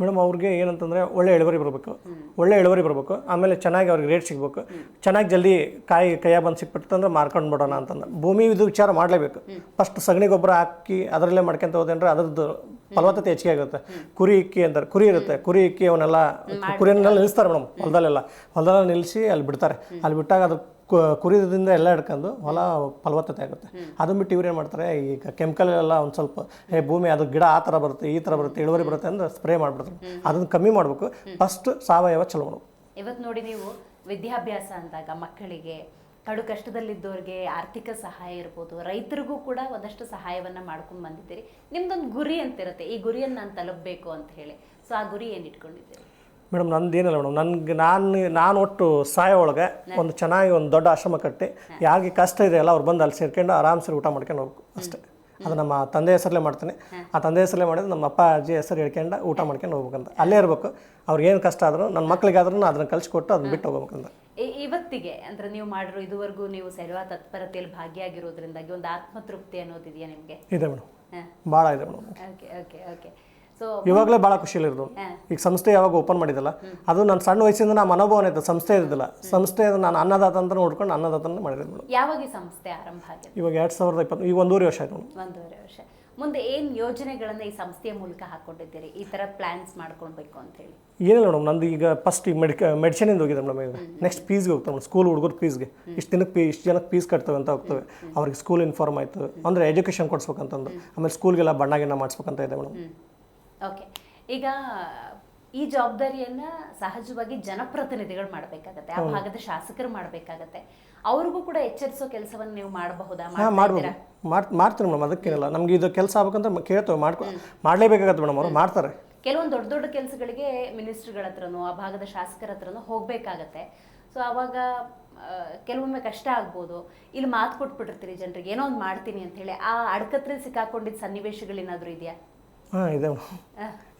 ಮೇಡಮ್ ಅವ್ರಿಗೆ ಏನಂತಂದರೆ ಒಳ್ಳೆ ಇಳುವರಿ ಬರಬೇಕು. ಒಳ್ಳೆ ಇಳುವರಿ ಬರಬೇಕು. ಆಮೇಲೆ ಚೆನ್ನಾಗಿ ಅವ್ರಿಗೆ ರೇಟ್ ಸಿಗಬೇಕು. ಚೆನ್ನಾಗಿ ಜಲ್ದಿ ಕಾಯಿ ಕೈಯಾಗ ಬಂದು ಸಿಕ್ಬಿಟ್ಟಂದ್ರೆ ಮಾರ್ಕೊಂಡು ಬಿಡೋಣ ಅಂತಂದು. ಭೂಮಿ ಇದು ವಿಚಾರ ಮಾಡಲೇಬೇಕು. ಫಸ್ಟ್ ಸಗಣಿ ಗೊಬ್ಬರ ಹಾಕಿ ಅದರಲ್ಲೇ ಮಾಡ್ಕೊಂತ ಹೋದ್ರೆ ಅದರದ್ದು ಫಲವತ್ತತೆ ಹೆಚ್ಚಿಗೆ ಆಗುತ್ತೆ. ಕುರಿ ಇಕ್ಕಿ ಅಂತಾರೆ. ಕುರಿ ಇರುತ್ತೆ. ಕುರಿ ಇಕ್ಕಿ ಅವನ್ನೆಲ್ಲ ಕುರಿಯನ್ನೆಲ್ಲ ನಿಲ್ಲಿಸ್ತಾರೆ ಮೇಡಮ್ ಹೊಲದಲ್ಲೆಲ್ಲ. ಹೊಲದಲ್ಲ ನಿಲ್ಲಿಸಿ ಅಲ್ಲಿ ಬಿಡ್ತಾರೆ. ಅಲ್ಲಿ ಬಿಟ್ಟಾಗ ಅದು ಕುರಿದಿಂದ ಎಲ್ಲ ಹಿಡ್ಕೊಂಡು ಹೊಲ ಫಲವತ್ತತೆ ಆಗುತ್ತೆ. ಅದನ್ನ ಬಿಟ್ಟು ಇವ್ರು ಏನು ಮಾಡ್ತಾರೆ ಈಗ ಕೆಮಿಕಲ್ ಎಲ್ಲ ಒಂದು ಸ್ವಲ್ಪ ಹೇ ಭೂಮಿ ಅದು ಗಿಡ ಆ ಥರ ಬರುತ್ತೆ ಈ ಥರ ಬರುತ್ತೆ ಇಳುವರಿ ಬರುತ್ತೆ ಅಂದ್ರೆ ಸ್ಪ್ರೇ ಮಾಡಿಬಿಡ್ತಾರೆ. ಅದನ್ನು ಕಮ್ಮಿ ಮಾಡಬೇಕು. ಫಸ್ಟ್ ಸಾವಯವ ಚಲೋ ಮಾಡಬೇಕು ಇವತ್ತು ನೋಡಿ ನೀವು ವಿದ್ಯಾಭ್ಯಾಸ ಅಂದಾಗ ಮಕ್ಕಳಿಗೆ ಕಡು ಕಷ್ಟದಲ್ಲಿದ್ದವ್ರಿಗೆ ಆರ್ಥಿಕ ಸಹಾಯ ಇರ್ಬೋದು ರೈತರಿಗೂ ಕೂಡ ಒಂದಷ್ಟು ಸಹಾಯವನ್ನು ಮಾಡ್ಕೊಂಡು ಬಂದಿದ್ದೀರಿ. ನಿಮ್ದೊಂದು ಗುರಿ ಅಂತಿರುತ್ತೆ ಈ ಗುರಿಯನ್ನು ನಾನು ತಲುಪಬೇಕು ಅಂತ ಹೇಳಿ. ಸೊ ಆ ಗುರಿ ಏನು ಇಟ್ಕೊಂಡಿದ್ದೀರಿ? ಮೇಡಮ್ ನಂದು ಏನಿಲ್ಲ ಮೇಡಮ್ ನನ್ಗೆ ನಾನು ನಾನು ಒಟ್ಟು ಸಾಯ ಒಳಗೆ ಒಂದು ಚೆನ್ನಾಗಿ ಒಂದು ದೊಡ್ಡ ಆಶ್ರಮ ಕಟ್ಟಿ ಯಾರಿಗೆ ಕಷ್ಟ ಇದೆ ಅಲ್ಲ ಅವ್ರು ಬಂದು ಅಲ್ಲಿ ಸೇರ್ಕೊಂಡು ಆರಾಮ್ಸರಿ ಊಟ ಮಾಡ್ಕೊಂಡು ಹೋಗ್ಬೇಕು ಅಷ್ಟೇ. ಅದು ನಮ್ಮ ತಂದೆ ಹೆಸರಲ್ಲೇ ಮಾಡ್ತೀನಿ. ಆ ತಂದೆ ಹೆಸರಲ್ಲೇ ಮಾಡಿದ್ರೆ ನಮ್ಮ ಅಪ್ಪ ಅಜ್ಜಿ ಹೆಸರು ಹೇಳ್ಕೊಂಡು ಊಟ ಮಾಡ್ಕೊಂಡು ಹೋಗ್ಬೇಕಂತ. ಅಲ್ಲೇ ಇರಬೇಕು. ಅವ್ರಿಗೆ ಏನು ಕಷ್ಟ ಆದರೂ ನನ್ನ ಮಕ್ಳಿಗಾದ್ರೂ ಅದನ್ನ ಕಲಿಸ್ಕೊಟ್ಟು ಅದನ್ನ ಬಿಟ್ಟು ಹೋಗ್ಬೇಕಂತ. ಇವತ್ತಿಗೆ ಅಂದ್ರೆ ನೀವು ಮಾಡಿರೋ ಇದುವರೆಗೂ ನೀವು ಸೇವಾ ತತ್ಪರತೆಯಲ್ಲಿ ಭಾಗಿಯಾಗಿರೋದ್ರಿಂದಾಗಿ ಒಂದು ಆತ್ಮತೃಪ್ತಿ ಅನ್ನೋದಿದೆಯಾ ನಿಮಗೆ? ಇದೆ ಮೇಡಮ್. ಭಾಳ ಇದೆ ಮೇಡಮ್. Okay okay okay. ಇವಾಗಲೇ ಭಾಳ ಖುಷಿಯಲ್ಲಿರೋದು. ಈಗ ಸಂಸ್ಥೆ ಯಾವಾಗ ಓಪನ್ ಮಾಡಿದಲ್ಲ ಅದು ನನ್ನ ಸಣ್ಣ ವಯಸ್ಸಿಂದ ನಮ್ಮ ಅನುಭವನ ಇತ್ತು ಸಂಸ್ಥೆ ಇದ್ದಿಲ್ಲ. ಸಂಸ್ಥೆ ಅದು ನಾನು ಅನ್ನದಾತ ಅಂತ ನೋಡ್ಕೊಂಡು ಅನ್ನದಾತನ ಮಾಡಿದ್ರು ಮೇಡಮ್ ಯಾವಾಗ ಈ ಸಂಸ್ಥೆ ಆರಂಭ ಆಗಿದೆ? ಇವಾಗ ಎರಡು ಸಾವಿರದ ಇಪ್ಪತ್ತು ಈಗ ಒಂದೂವರೆ ವರ್ಷ ಆಯ್ತು ಒಂದೂವರೆ ವರ್ಷ. ಮುಂದೆ ಏನು ಯೋಜನೆಗಳನ್ನ ಈ ಸಂಸ್ಥೆಯ ಮೂಲಕ ಹಾಕೊಂಡಿದ್ದೀರಿ? ಈ ತರ ಪ್ಲಾನ್ಸ್ ಮಾಡ್ಕೊಳ್ಬೇಕು ಅಂತ ಹೇಳಿ. ಏನಿಲ್ಲ ಮೇಡಮ್ ನಂದು ಈಗ ಫಸ್ಟ್ ಈಗ ಮೆಡಿಕ ಮೆಡಿಸಿನಿಂದ ಹೋಗಿದೆ ಮೇಡಮ್ ಈಗ ನೆಕ್ಸ್ಟ್ ಫೀಸ್ಗೆ ಹೋಗ್ತವೆ ಮೇಡಮ್ ಸ್ಕೂಲ್ ಹುಡುಗರ ಫೀಸ್ಗೆ ಇಷ್ಟು ದಿನಕ್ಕೆ ಫೀ ಇಷ್ಟು ಜನಕ್ಕೆ ಫೀಸ್ ಕಟ್ತವೆ ಅಂತ ಹೋಗ್ತವೆ. ಅವ್ರಿಗೆ ಸ್ಕೂಲ್ ಇನ್ಫಾರ್ಮ್ ಆಯಿತು. ಅಂದರೆ ಎಜುಕೇಷನ್ ಕೊಡಿಸ್ಬೇಕಂತಂದು. ಆಮೇಲೆ ಸ್ಕೂಲ್ಗೆಲ್ಲ ಬಣ್ಣ ಗಿಣ್ಣ ಮಾಡಿಸ್ಬೇಕಂತ ಇದೆ ಮೇಡಮ್. ಓಕೆ ಈಗ ಈ ಜವಾಬ್ದಾರಿಯನ್ನ ಸಹಜವಾಗಿ ಜನಪ್ರತಿನಿಧಿಗಳು ಮಾಡಬೇಕಾಗತ್ತೆ. ಆ ಭಾಗದ ಶಾಸಕರು ಮಾಡಬೇಕಾಗತ್ತೆ. ಅವ್ರಿಗೂ ಕೂಡ ಎಚ್ಚರಿಸೋ ಕೆಲಸವನ್ನು ನೀವು ಮಾಡಬಹುದಾ? ಹಾಂ ಮಾಡ್ಬೋದು. ಇದ್ದೀರಾ? ಮಾಡ್ ಮಾಡ್ತೀನಿ ಮೇಡಮ್ ಅದಕ್ಕೇನಿಲ್ಲ ನಮ್ಗೆ ಇದು ಕೆಲಸ ಆಗ್ಬೇಕಂತ ಕೇಳ್ತೇವೆ ಮಾಡ್ಕೊ ಮಾಡಲೇಬೇಕಾಗತ್ತೆ ಮೇಡಮ್ ಅವರು ಮಾಡ್ತಾರೆ. ಕೆಲವೊಂದು ದೊಡ್ಡ ದೊಡ್ಡ ಕೆಲಸಗಳಿಗೆ ಮಿನಿಸ್ಟ್ರ್ಗಳ ಹತ್ರನೋ ಆ ಭಾಗದ ಶಾಸಕರ ಹತ್ರನೋ ಹೋಗಬೇಕಾಗತ್ತೆ. ಸೊ ಆವಾಗ ಕೆಲವೊಮ್ಮೆ ಕಷ್ಟ ಆಗ್ಬೋದು. ಇಲ್ಲಿ ಮಾತು ಕೊಟ್ಬಿಟ್ಟಿರ್ತೀರಿ ಜನರಿಗೆ ಏನೋ ಒಂದು ಮಾಡ್ತೀನಿ ಅಂತ ಹೇಳಿ ಆ ಅಡಕತ್ರ ಸಿಕ್ಕಾಕೊಂಡಿದ್ದ ಸನ್ನಿವೇಶಗಳೇನಾದರೂ ಇದೆಯಾ? ಹಾಂ ಇದೆ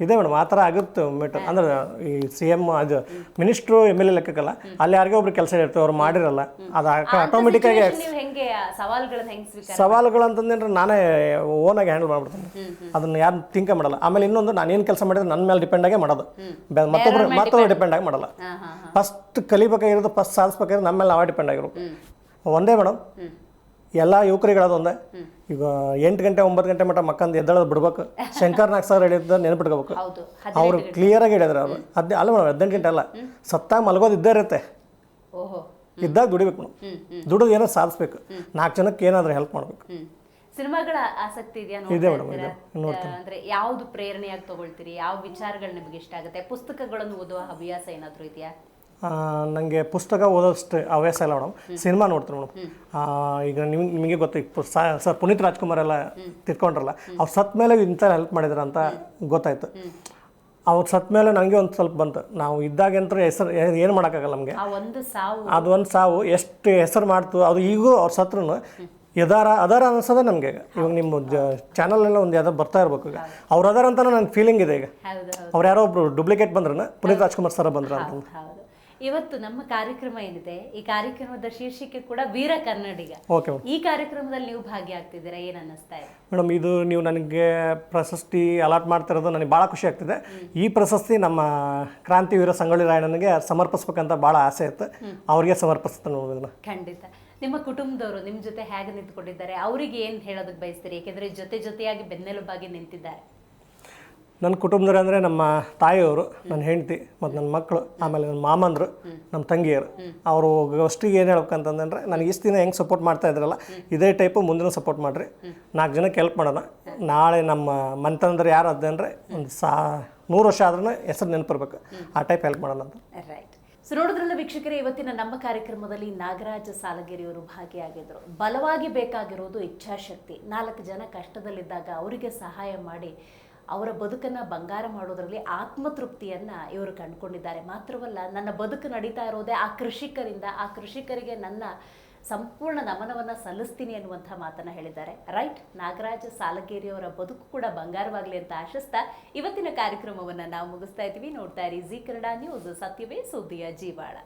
ಇದೆ ಮೇಡಮ್ ಆ ಥರ ಆಗುತ್ತೆ ಮೆಟ್ ಅಂದ್ರೆ ಈ ಸಿ ಎಂ ಅದು ಮಿನಿಸ್ಟ್ರು ಎಂ ಎಲ್ ಎ ಲೆಕ್ಕಕ್ಕಲ್ಲ ಅಲ್ಲಿ ಯಾರಿಗೋ ಒಬ್ರು ಕೆಲಸ ಇರ್ತವೆ ಅವ್ರು ಮಾಡಿರಲ್ಲ ಅದು ಆಟೋಮೆಟಿಕ್ ಆಗಿ ನೀವು ಹೆಂಗೆ ಆ ಸವಾಲುಗಳನ್ನ ಹೆಂಗ್ ಸ್ವೀಕಾರ ಸವಾಲುಗಳು ಅಂತಂದ್ರೆ ನಾನೇ ಓನಾಗಿ ಹ್ಯಾಂಡಲ್ ಮಾಡ್ಬಿಡ್ತೀನಿ. ಅದನ್ನ ಯಾರು ತಿಂಕ ಮಾಡಲ್ಲ. ಆಮೇಲೆ ಇನ್ನೊಂದು ನಾನು ಏನು ಕೆಲಸ ಮಾಡಿದ್ರೆ ನನ್ನ ಮೇಲೆ ಡಿಪೆಂಡ್ ಆಗೇ ಮಾಡೋದು. ಬೆ- ಮತ್ತೊಬ್ರು ಮತ್ತೊಬ್ರು ಡಿಪೆಂಡ್ ಆಗಿ ಮಾಡಲ್ಲ. ಫಸ್ಟ್ ಕಲಿಬೇಕಾಗಿರೋದು ಫಸ್ಟ್ ಸಾಧಿಸ್ಬೇಕಾಗಿರೋದು ನಮ್ಮ ಮೇಲೆ ನಾವೇ ಡಿಪೆಂಡ್ ಆಗಿರ್ಬೇಕು ಒಂದೇ ಮೇಡಮ್. ಎಲ್ಲ ಯುವಕರಿಗಳದೊಂದೇ ಈಗ ಎಂಟು ಗಂಟೆ ಒಂಬತ್ತು ಗಂಟೆ ಮಟ್ಟ ಮಕ್ಕಂದು ಎದ್ದೇಳೋದು ಬಿಡ್ಬೇಕು. ಶಂಕರ್ ನಾಗ್ ಸರ್ ಹೇಳಿದ್ದ ನೆನಪಿಟ್ಕೋಬೇಕು. ಕ್ಲಿಯರ್ ಕ್ಲಿಯರಾಗಿ ಹೇಳಿದ್ರು ಅವರು. ಹದ್ ಅಲ್ಲ ಮೇಡಮ್ ಹದಿನೆಂಟು ಗಂಟೆ ಅಲ್ಲ. ಸತ್ತಾಗ ಮಲಗೋದು ಇದ್ದೇ ಇರುತ್ತೆ. ಓಹೋ. ಇದ್ದಾಗ ದುಡಿಬೇಕು ಮೇಡಮ್. ದುಡಿದು ಏನೋ ಸಾಧಿಸ್ಬೇಕು. ನಾಲ್ಕು ಜನಕ್ಕೆ ಏನಾದ್ರೂ ಹೆಲ್ಪ್ ಮಾಡಬೇಕು. ಸಿನಿಮಾಗಳ ಆಸಕ್ತಿ ಇದೆಯಾ ಇದೆ? ಅಂದ್ರೆ ಯಾವ್ದು ಪ್ರೇರಣೆಯಾಗಿ ತಗೊಳ್ತೀರಿ? ಯಾವ ವಿಚಾರಗಳು ನಿಮ್ಗೆ ಇಷ್ಟ ಆಗುತ್ತೆ? ಪುಸ್ತಕಗಳನ್ನು ಓದುವ ಹವ್ಯಾಸ ಏನಾದ್ರೂ ಇದೆಯಾ? ನನಗೆ ಪುಸ್ತಕ ಓದೋಷ್ಟು ಹವ್ಯಾಸ ಇಲ್ಲ ಮೇಡಮ್. ಸಿನಿಮಾ ನೋಡ್ತೀನಿ ಮೇಡಮ್. ಈಗ ನಿಮ್ಗೆ ನಿಮಗೆ ಗೊತ್ತು ಈಗ ಸರ್ ಪುನೀತ್ ರಾಜ್ಕುಮಾರ್ ಎಲ್ಲ ತಿರ್ಕೊಂಡ್ರಲ್ಲ ಅವ್ರು ಸತ್ ಮೇಲೆ ಇಂಥ ಹೆಲ್ಪ್ ಮಾಡಿದ್ರು ಅಂತ ಗೊತ್ತಾಯ್ತು. ಅವ್ರು ಸತ್ ಮೇಲೆ ನನಗೆ ಒಂದು ಸ್ವಲ್ಪ ಬಂತು. ನಾವು ಇದ್ದಾಗ ಅಂತ ಹೆಸರು ಏನು ಮಾಡೋಕ್ಕಾಗಲ್ಲ ನಮಗೆ. ಆ ಒಂದು ಸಾವು. ಅದು ಒಂದು ಸಾವು ಎಷ್ಟು ಹೆಸರು ಮಾಡ್ತು ಅದು ಈಗೂ ಅವ್ರ ಸತ್ರು ಯದಾರ ಅದಾರ ಅನ್ಸೋದೇ ನಮಗೆ. ಇವಾಗ ನಿಮ್ಮ ಚಾನಲ್ನೆಲ್ಲ ಒಂದು ಯಾವ್ದು ಬರ್ತಾ ಇರಬೇಕು ಈಗ. ಅವ್ರು ಅದಾರ ಅಂತ ನನಗೆ ಫೀಲಿಂಗ್ ಇದೆ ಈಗ. ಅವ್ರು ಯಾರೋ ಒಬ್ರು ಡೂಪ್ಲಿಕೇಟ್ ಬಂದ್ರನ ಪುನೀತ್ ರಾಜ್ಕುಮಾರ್ ಸರ ಬಂದ್ರ ಅಂತ. ಇವತ್ತು ನಮ್ಮ ಕಾರ್ಯಕ್ರಮ ಏನಿದೆ ಈ ಕಾರ್ಯಕ್ರಮದ ಶೀರ್ಷಿಕೆ ಕೂಡ ವೀರ ಕನ್ನಡಿಗ. ಓಕೆ ಈ ಕಾರ್ಯಕ್ರಮದಲ್ಲಿ ನೀವು ಭಾಗಿಯಾಗ್ತಿದ್ದೀರಾ? ಏನ್ ಅನ್ನಿಸ್ತಾ ಇದೆ? ಮೇಡಮ್ ಇದು ನೀವು ನನಗೆ ಪ್ರಶಸ್ತಿ ಅಲಾಟ್ ಮಾಡ್ತಿರೋದು ನನಗೆ ಭಾಳ ಖುಷಿ ಆಗ್ತಿದೆ. ಈ ಪ್ರಶಸ್ತಿ ನಮ್ಮ ಕ್ರಾಂತಿವೀರ ಸಂಗೊಳ್ಳಿ ರಾಯಣ್ಣನಿಗೆ ಸಮರ್ಪಿಸಬೇಕಂತ ಬಹಳ ಆಸೆ ಇತ್ತು. ಅವ್ರಿಗೆ ಸಮರ್ಪಿಸ್ತಾನೆ ಖಂಡಿತ. ನಿಮ್ಮ ಕುಟುಂಬದವರು ನಿಮ್ಮ ಜೊತೆ ಹೇಗೆ ನಿಂತ್ಕೊಂಡಿದ್ದಾರೆ? ಅವರಿಗೆ ಏನು ಹೇಳೋದಕ್ಕೆ ಬಯಸ್ತೀರಿ? ಏಕೆಂದರೆ ಜೊತೆ ಜೊತೆಯಾಗಿ ಬೆನ್ನೆಲುಬಾಗಿ ನಿಂತಿದ್ದಾರೆ. ನನ್ನ ಕುಟುಂಬದವ್ರು ಅಂದರೆ ನಮ್ಮ ತಾಯಿಯವರು, ನನ್ನ ಹೆಂಡತಿ ಮತ್ತು ನನ್ನ ಮಕ್ಕಳು, ಆಮೇಲೆ ನನ್ನ ಮಾಮಂದರು, ನಮ್ಮ ತಂಗಿಯರು. ಅವರು ಅಷ್ಟಿಗೆ ಏನು ಹೇಳ್ಬೇಕಂತಂದ್ರೆ ನನಗೆ ಇಷ್ಟು ದಿನ ಹೆಂಗೆ ಸಪೋರ್ಟ್ ಮಾಡ್ತಾ ಇದ್ರಲ್ಲ, ಇದೇ ಟೈಪು ಮುಂದಿನ ಸಪೋರ್ಟ್ ಮಾಡಿರಿ. ನಾಲ್ಕು ಜನಕ್ಕೆ ಹೆಲ್ಪ್ ಮಾಡೋಣ. ನಾಳೆ ನಮ್ಮ ಮಂತಂದ್ರೆ ಯಾರು ಅದಂದರೆ ಒಂದು ಸಾ, ನೂರು ವರ್ಷ ಆದ್ರೂ ಹೆಸರು ನೆನಪಿರ್ಬೇಕು. ಆ ಟೈಪ್ ಹೆಲ್ಪ್ ಮಾಡೋಣ ಅಂತ. ರೈಟ್ ಸೊ ನೋಡಿದ್ರಲ್ಲ ವೀಕ್ಷಕರೇ, ಇವತ್ತಿನ ನಮ್ಮ ಕಾರ್ಯಕ್ರಮದಲ್ಲಿ ನಾಗರಾಜ ಸಾಲಗಿರಿಯವರು ಭಾಗಿಯಾಗಿದ್ದರು ಬಲವಾಗಿ ಬೇಕಾಗಿರೋದು ಇಚ್ಛಾಶಕ್ತಿ. ನಾಲ್ಕು ಜನ ಕಷ್ಟದಲ್ಲಿದ್ದಾಗ ಅವರಿಗೆ ಸಹಾಯ ಮಾಡಿ ಅವರ ಬದುಕನ್ನು ಬಂಗಾರ ಮಾಡೋದರಲ್ಲಿ ಆತ್ಮತೃಪ್ತಿಯನ್ನು ಇವರು ಕಂಡುಕೊಂಡಿದ್ದಾರೆ. ಮಾತ್ರವಲ್ಲ, ನನ್ನ ಬದುಕು ನಡೀತಾ ಇರೋದೇ ಆ ಕೃಷಿಕರಿಂದ, ಆ ಕೃಷಿಕರಿಗೆ ನನ್ನ ಸಂಪೂರ್ಣ ನಮನವನ್ನು ಸಲ್ಲಿಸ್ತೀನಿ ಅನ್ನುವಂಥ ಮಾತನ್ನು ಹೇಳಿದ್ದಾರೆ. ರೈಟ್, ನಾಗರಾಜ ಸಾಲಗೇರಿಯವರ ಬದುಕು ಕೂಡ ಬಂಗಾರವಾಗಲಿ ಅಂತ ಆಶಿಸ್ತಾ ಇವತ್ತಿನ ಕಾರ್ಯಕ್ರಮವನ್ನು ನಾವು ಮುಗಿಸ್ತಾ ಇದ್ದೀವಿ. ನೋಡ್ತಾ ಇರಿ, ಜಿ ಕನ್ನಡ ನ್ಯೂಸ್, ಸತ್ಯವೇ ಸುದ್ದಿಯ ಜೀವಾಳ.